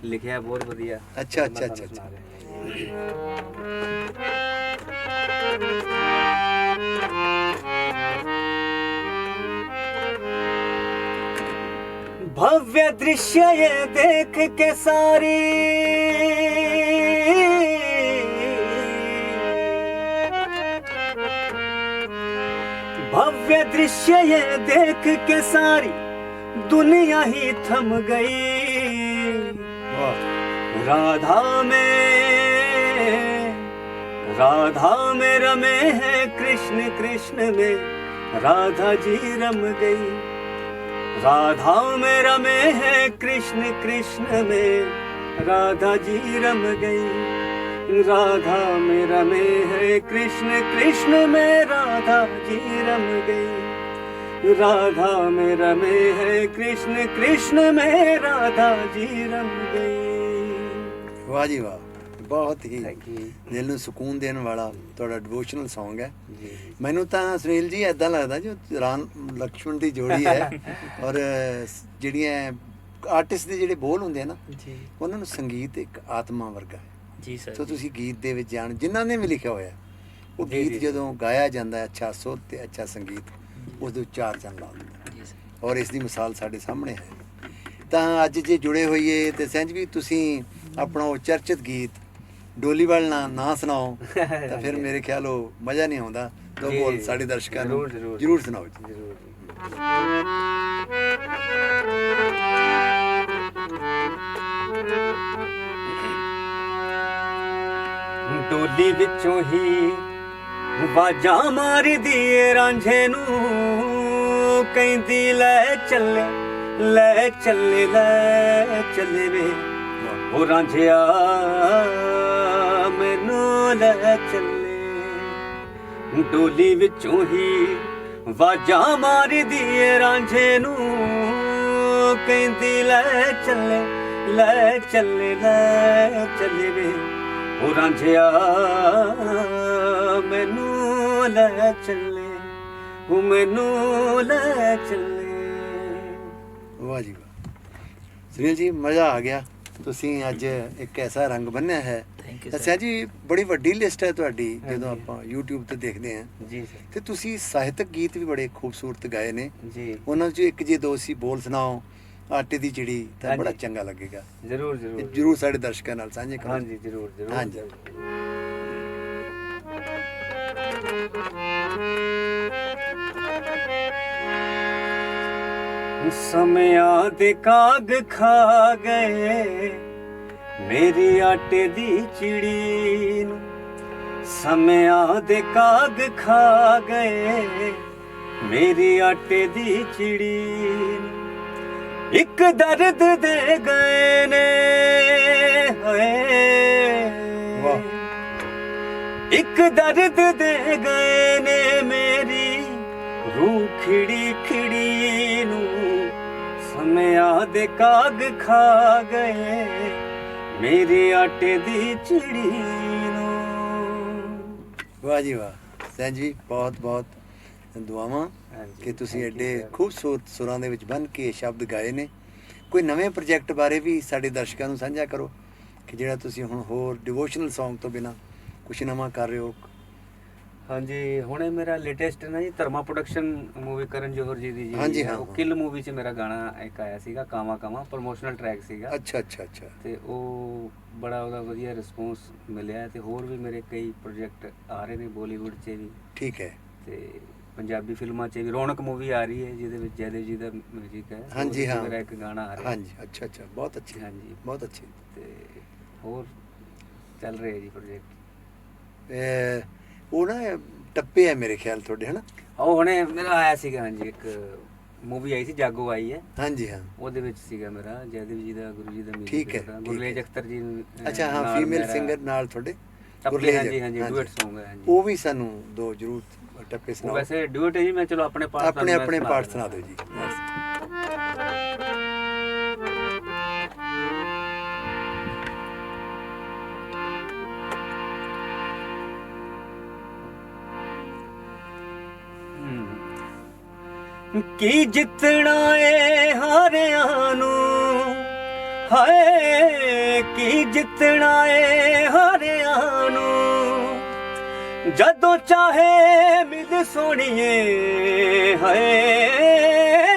ਲਿਖਿਆ ਬਹੁਤ ਵਧੀਆ ਅੱਛਾ, ਮੈਂ ਅੱਛਾ, ਤੁਹਾਨੂੰ ਅੱਛਾ, ਸੁਣਾ ਰਿਹਾ। भव्य दृश्य ये देख के सारी भव्य दृश्य ये देख के सारी दुनिया ही थम गई ਵਾਹ राधा में राधा में रमे हैं कृष्ण कृष्ण में राधा जी रम गई राधा में रमे हैं कृष्ण कृष्ण में राधा जी रम गई राधा में रमे हैं कृष्ण कृष्ण में राधा जी रम गई राधा में रमे हैं कृष्ण कृष्ण में राधा जी रम गई ਵਾਹ ਜੀ ਵਾਹ ਬਹੁਤ ਹੀ Thank you. ਦਿਲ ਨੂੰ ਸਕੂਨ ਦੇਣ ਵਾਲਾ ਤੁਹਾਡਾ ਡਿਵੋਸ਼ਨਲ Song ਹੈ ਜੀ ਮੈਨੂੰ ਤਾਂ ਸੁਨੀਲ ਜੀ ਐਦਾਂ ਲੱਗਦਾ ਜੋ ਰਾਮ ਲਕਸ਼ਮਣ ਦੀ ਜੋੜੀ ਹੈ ਔਰ ਸ- ਜਿਹੜੀਆਂ ਆਰਟਿਸਟ ਦੇ ਜਿਹੜੇ ਬੋਲ ਹੁੰਦੇ ਆ ਨਾ ਜੀ ਉਹਨਾਂ ਨੂੰ ਸੰਗੀਤ ਇੱਕ ਆਤਮਾ ਵਰਗਾ ਹੈ ਜੀ ਸਰ ਸੋ ਤੁਸੀਂ ਗੀਤ ਦੇ ਵਿੱਚ ਜਾਣ ਜਿਨ੍ਹਾਂ ਨੇ ਵੀ ਲਿਖਿਆ ਹੋਇਆ ਉਹ ਗੀਤ। ਜਦੋਂ ਗਾਇਆ ਜਾਂਦਾ ਹੈ ਅੱਛਾ ਸੁਰ ਤੇ ਅੱਛਾ ਸੰਗੀਤ ਉਸ ਦੇ ਉਚਾਰ ਚੰਨ ਲਾ ਦਿੰਦਾ ਜੀ ਸਰ। ਔਰ ਇਸ ਦੀ ਮਿਸਾਲ ਸਾਡੇ ਸਾਹਮਣੇ ਹੈ। ਤਾਂ ਅੱਜ ਜੇ ਜੁੜੇ ਹੋਈਏ ਤੇ ਸਹਿਜ ਵੀ ਤੁਸੀਂ ਆਪਣਾ ਉਹ ਚਰਚਿਤ ਗੀਤ ਡੋਲੀਵਾਲ ਨਾ ਨਾ ਸੁਣਾਓ ਤਾਂ ਫਿਰ ਮੇਰੇ ਖਿਆਲ ਉਹ ਮਜ਼ਾ ਨਹੀਂ ਆਉਂਦਾ। ਜੀ, ਬੋਲ। ਸਾਡੇ ਦਰਸ਼ਕਾਂ ਨੂੰ ਜ਼ਰੂਰ, ਸੁਣਾਓ ਜੀ। ਜ਼ਰੂਰ। ਜੀ। ਡੋਲੀ ਵਿੱਚੋਂ ਹੀ ਵਾਜਾਂ ਮਾਰਦੀ ਏ ਰਾਂਝੇ ਨੂੰ। ਕਹਿੰਦੀ, ਲੈ ਚੱਲੇ ਲੈ ਚੱਲੇ ਲੈ ਚੱਲੇ ਵੇ। ਉਹ ਰਾਂਝਿਆ, ਮੈਨੂੰ ਲੈ ਚੱਲੇ ਡੋਲੀ ਵਿੱਚੋਂ ਹੀ ਵਾਜਾਂ ਮਾਰਦੀ ਏ ਰਾਂਝੇ ਨੂੰ। ਕਹਿੰਦੀ, ਲੈ ਚੱਲੇ ਲੈ ਚੱਲੇ ਲੈ ਚੱਲੇ ਵੇ। ਉਹ ਰਾਂਝਿਆ ਮੈਨੂੰ ਲੈ ਚੱਲੇ ਉਹ ਮੈਨੂੰ ਲੈ ਚੱਲੇ। ਵਾਹ ਜੀ ਵਾਹ। ਸੁਨੀਲ ਜੀ ਮਜ਼ਾ ਆ ਗਿਆ। ਤੁਸੀਂ ਅੱਜ ਇੱਕ ਐਸਾ ਰੰਗ ਬੰਨਿਆ ਹੈ। ਥੈਂਕ ਯੂ ਦੱਸਿਆ ਜੀ ਬੜੀ ਵੱਡੀ ਲਿਸਟ ਹੈ ਤੁਹਾਡੀ ਜਦੋਂ। ਆਪਾਂ YouTube ਤੇ ਦੇਖਦੇ ਹਾਂ। ਜੀ ਸਰ ਤੇ ਤੁਸੀਂ ਸਾਹਿਤਕ ਗੀਤ ਵੀ ਬੜੇ ਖੂਬਸੂਰਤ ਗਾਏ ਨੇ। ਜੀ। ਉਹਨਾਂ ਚੋਂ ਇੱਕ ਜੇ ਦੋ ਸੀ ਬੋਲ ਸੁਣਾਓ। ਆਟੇ ਦੀ ਚਿੜੀ ਤਾਂ। ਬੜਾ ਚੰਗਾ ਲੱਗੇਗਾ। ਜ਼ਰੂਰ ਜ਼ਰੂਰ। ਜਰੂਰ ਸਾਡੇ ਦਰਸ਼ਕਾਂ ਨਾਲ ਸਾਂਝੇ ਕਰੋ। ਹਾਂਜੀ ਜ਼ਰੂਰ ਜ਼ਰੂਰ। ਹਾਂਜੀ। ਸਮਿਆਂ ਦੇ ਕਾਗ ਖਾ ਗਏ ਮੇਰੀ ਆਟੇ ਦੀ ਚਿੜੀ ਨੂੰ। ਸਮਿਆਂ ਦੇ ਕਾਗ ਖਾ ਗਏ ਮੇਰੀ ਆਟੇ ਦੀ ਚਿੜੀ ਨੂੰ। ਇੱਕ ਦਰਦ ਦੇ ਗਏ ਨੇ ਹੋਏ। ਵਾਹ। ਇੱਕ ਦਰਦ ਦੇ ਗਏ ਨੇ ਮੇਰੀ ਰੂਹ ਖਿੜੀ ਖਿੜੀ ਨੂੰ। ਸਮਿਆਂ ਦੇ ਕਾਗ ਖਾ ਗਏ ਮੇਰੀ ਆਟੇ ਦੀ ਚਿੜੀ ਨੂੰ। ਵਾਹ ਜੀ ਵਾਹ। ਸਹਿਜ ਜੀ ਬਹੁਤ ਬਹੁਤ ਦੁਆਵਾਂ ਕਿ ਤੁਸੀਂ ਐਡੇ. ਖੂਬਸੂਰਤ ਸੁਰਾਂ ਦੇ ਵਿੱਚ ਬੰਨ ਕੇ ਸ਼ਬਦ ਗਾਏ ਨੇ। ਕੋਈ ਨਵੇਂ ਪ੍ਰੋਜੈਕਟ ਬਾਰੇ ਵੀ ਸਾਡੇ ਦਰਸ਼ਕਾਂ ਨੂੰ ਸਾਂਝਾ ਕਰੋ ਕਿ ਜਿਹੜਾ ਤੁਸੀਂ ਹੁਣ ਹੋਰ ਡਿਵੋਸ਼ਨਲ Song ਤੋਂ ਬਿਨਾ ਕੁਝ ਨਵਾਂ ਕਰ ਰਹੇ ਹੋ। ਹਾਂਜੀ ਹੁਣੇ ਮੇਰਾ ਲੇਟੈਸਟ ਨਾ ਜੀ ਧਰਮਾ ਪ੍ਰੋਡਕਸ਼ਨ ਮੂਵੀ ਕਰਨ ਜੋਹਰ ਜੀ ਦੀ ਜੀ। ਉਹ। ਕਿਲ ਮੂਵੀ 'ਚ ਮੇਰਾ ਗਾਣਾ ਇੱਕ ਆਇਆ ਸੀਗਾ ਕਾਵਾ ਕਾਵਾ ਪ੍ਰੋਮੋਸ਼ਨਲ ਟਰੈਕ ਸੀਗਾ। ਅੱਛਾ ਅੱਛਾ ਅੱਛਾ। ਤੇ ਉਹ ਬੜਾ ਉਹਦਾ ਵਧੀਆ ਰਿਸਪੌਂਸ ਮਿਲਿਆ ਤੇ ਹੋਰ ਵੀ ਮੇਰੇ ਕਈ ਪ੍ਰੋਜੈਕਟ ਆ ਰਹੇ ਨੇ ਬਾਲੀਵੁੱਡ 'ਚ ਵੀ। ਠੀਕ ਹੈ। ਤੇ ਪੰਜਾਬੀ ਫਿਲਮਾਂ 'ਚ ਵੀ ਰੌਣਕ ਮੂਵੀ ਆ ਰਹੀ ਹੈ ਜਿਹਦੇ ਵਿੱਚ ਜੈਦੇਵ ਜੀ ਦਾ 뮤직 ਹੈ। ਹਾਂਜੀ, ਹਾਂ। ਮੇਰਾ ਇੱਕ ਗਾਣਾ ਆ ਰਿਹਾ। ਹਾਂਜੀ ਅੱਛਾ ਅੱਛਾ ਬਹੁਤ ਅੱਛੀ ਹਾਂਜੀ। ਬਹੁਤ ਅੱਛੀ। ਤੇ ਹੋਰ ਚੱਲ ਰਿਹਾ ਜੀ ਪ੍ਰੋਜੈਕਟ ਇਹ ਉਹ ਨਾ ਟੱਪੇ ਹੈ ਮੇਰੇ ਖਿਆਲ ਤੁਹਾਡੇ ਹਨਾ? ਉਹ ਹੁਣੇ ਮੇਰਾ ਆਇਆ ਸੀਗਾ ਹਾਂਜੀ ਇੱਕ ਮੂਵੀ ਆਈ ਸੀ ਜਾਗੋ ਆਈ ਹੈ। ਹਾਂਜੀ ਹਾਂ। ਉਹਦੇ ਵਿੱਚ ਸੀਗਾ ਮੇਰਾ ਜੈਦੇਵ ਜੀ ਦਾ ਗੁਰੂ ਜੀ ਦਾ ਠੀਕ ਹੈ। ਠੀਕ ਗੁਰਲੇਜ ਹੈ। ਅਖਤਰ ਜੀ ਅਹ, ਅੱਛਾ ਹਾਂ ਨਾਲ ਫੀਮੇਲ ਮੇਰਾ- ਸਿੰਗਰ ਨਾਲ ਤੁਹਾਡੇ? ਟੱਪੇ ਗੁਰਲੇਜ, ਹਾਂਜੀ ਹਾਂਜੀ ਡੂਇਟ Song ਹੈ ਹਾਂਜੀ। ਉਹ ਵੀ ਸਾਨੂੰ ਦੋ ਜਰੂਰ ਟੱਪੇ ਸੁਣਾਓ ਵੈਸੇ ਡੂਇਟ ਹੈ ਜੀ ਮੈਂ ਚਲੋ ਆਪਣੇ ਪਾਰਟ ਆਪਣੇ ਆਪਣੇ ਪਾਠ ਸੁਣਾ ਦਿਓ ਜੀ ਕੀ ਜਿੱਤਣਾ ਏ ਹਾਰਿਆਂ ਨੂੰ? ਹਾਏ ਕੀ ਜਿੱਤਣਾ ਏ ਹਾਰਿਆਂ ਨੂੰ? ਜਦੋਂ ਚਾਹੇ ਮਿਲ ਸੋਣੀਏ ਹਾਏ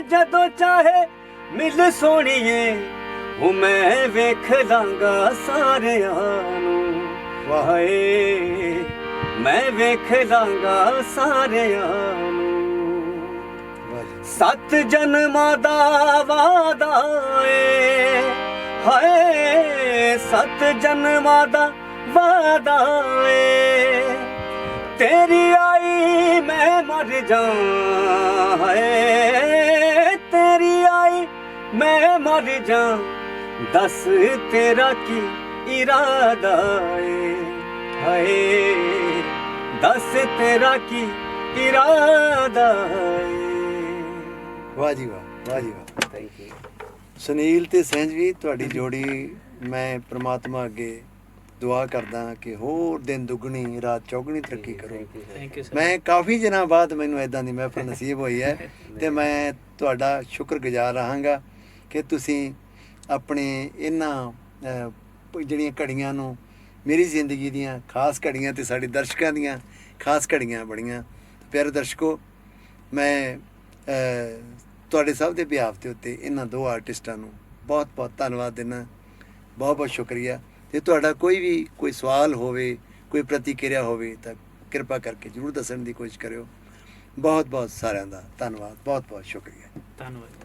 ਜਦੋਂ ਚਾਹੇ ਮਿਲ ਸੋਣੀਏ ਉਹ ਮੈਂ ਵੇਖ ਲਾਂਗਾ ਸਾਰਿਆਂ ਨੂੰ। ਵਾਹ। ਹਾਏ ਮੈਂ ਵੇਖ ਲਾਂਗਾ ਸਾਰਿਆਂ ਨੂੰ। ਸੱਤ ਜਨਮਾਂ ਦਾ ਵਾਦਾ ਏ ਹਾਏ ਸੱਤ ਜਨਮਾਂ ਦਾ ਵਾਦਾ ਏ। ਤੇਰੀ ਆਈ ਮੈਂ ਮਰ ਜਾ ਹਾਏ ਤੇਰੀ ਆਈ ਮੈਂ ਮਰ ਜਾ। ਦੱਸ ਤੇਰਾ ਕੀ ਇਰਾਦਾ ਏ? ਹਾਏ ਦੱਸ ਤੇਰਾ ਕੀ ਇਰਾਦਾ ਏ? ਵਾਹ ਜੀ ਵਾਹ ਵਾਹ ਜੀ ਵਾਹ। ਥੈਂਕ ਯੂ ਸੁਨੀਲ ਤੇ ਸਹਿਜ ਵੀ ਤੁਹਾਡੀ ਜੋੜੀ ਮੈਂ ਪ੍ਰਮਾਤਮਾ ਅੱਗੇ ਦੁਆ ਕਰਦਾ ਕਿ ਹੋਰ ਦਿਨ ਦੁੱਗਣੀ ਰਾਤ ਚੌਗਣੀ ਤਰੱਕੀ ਕਰੋ। ਥੈਂਕ ਯੂ ਸਰ ਮੈਂ ਕਾਫੀ ਦਿਨਾਂ ਬਾਅਦ ਮੈਨੂੰ ਇਦਾਂ ਦੀ ਮਹਿਫਲ ਨਸੀਬ ਹੋਈ ਹੈ ਤੇ ਮੈਂ ਤੁਹਾਡਾ ਸ਼ੁਕਰਗੁਜ਼ਾਰ ਰਹਾਂਗਾ ਕਿ ਤੁਸੀਂ ਆਪਣੇ ਇਹਨਾਂ ਜਿਹੜੀਆਂ ਘੜੀਆਂ ਨੂੰ ਮੇਰੀ ਜ਼ਿੰਦਗੀ ਦੀਆਂ ਖਾਸ ਘੜੀਆਂ ਤੇ ਸਾਡੇ ਦਰਸ਼ਕਾਂ ਦੀਆਂ ਖਾਸ ਘੜੀਆਂ ਬਣੀਆਂ। ਪਿਆਰੇ ਦਰਸ਼ਕੋ ਮੈਂ ਤੁਹਾਡੇ ਸਭ ਦੇ ਬਿਹਾਫ ਦੇ ਉੱਤੇ ਇਹਨਾਂ ਦੋ ਆਰਟਿਸਟਾਂ ਨੂੰ ਬਹੁਤ ਬਹੁਤ ਧੰਨਵਾਦ ਦਿੰਦਾ। ਬਹੁਤ ਬਹੁਤ ਸ਼ੁਕਰੀਆ। ਤੇ ਤੁਹਾਡਾ ਕੋਈ ਵੀ ਕੋਈ ਸਵਾਲ ਹੋਵੇ, ਕੋਈ ਪ੍ਰਤੀਕਿਰਿਆ ਹੋਵੇ, ਤਾਂ ਕਿਰਪਾ ਕਰਕੇ ਜਰੂਰ ਦੱਸਣ ਦੀ ਕੋਸ਼ਿਸ਼ ਕਰਿਓ। ਬਹੁਤ ਬਹੁਤ ਸਾਰਿਆਂ ਦਾ ਧੰਨਵਾਦ। ਬਹੁਤ ਬਹੁਤ ਸ਼ੁਕਰੀਆ। ਧੰਨਵਾਦ।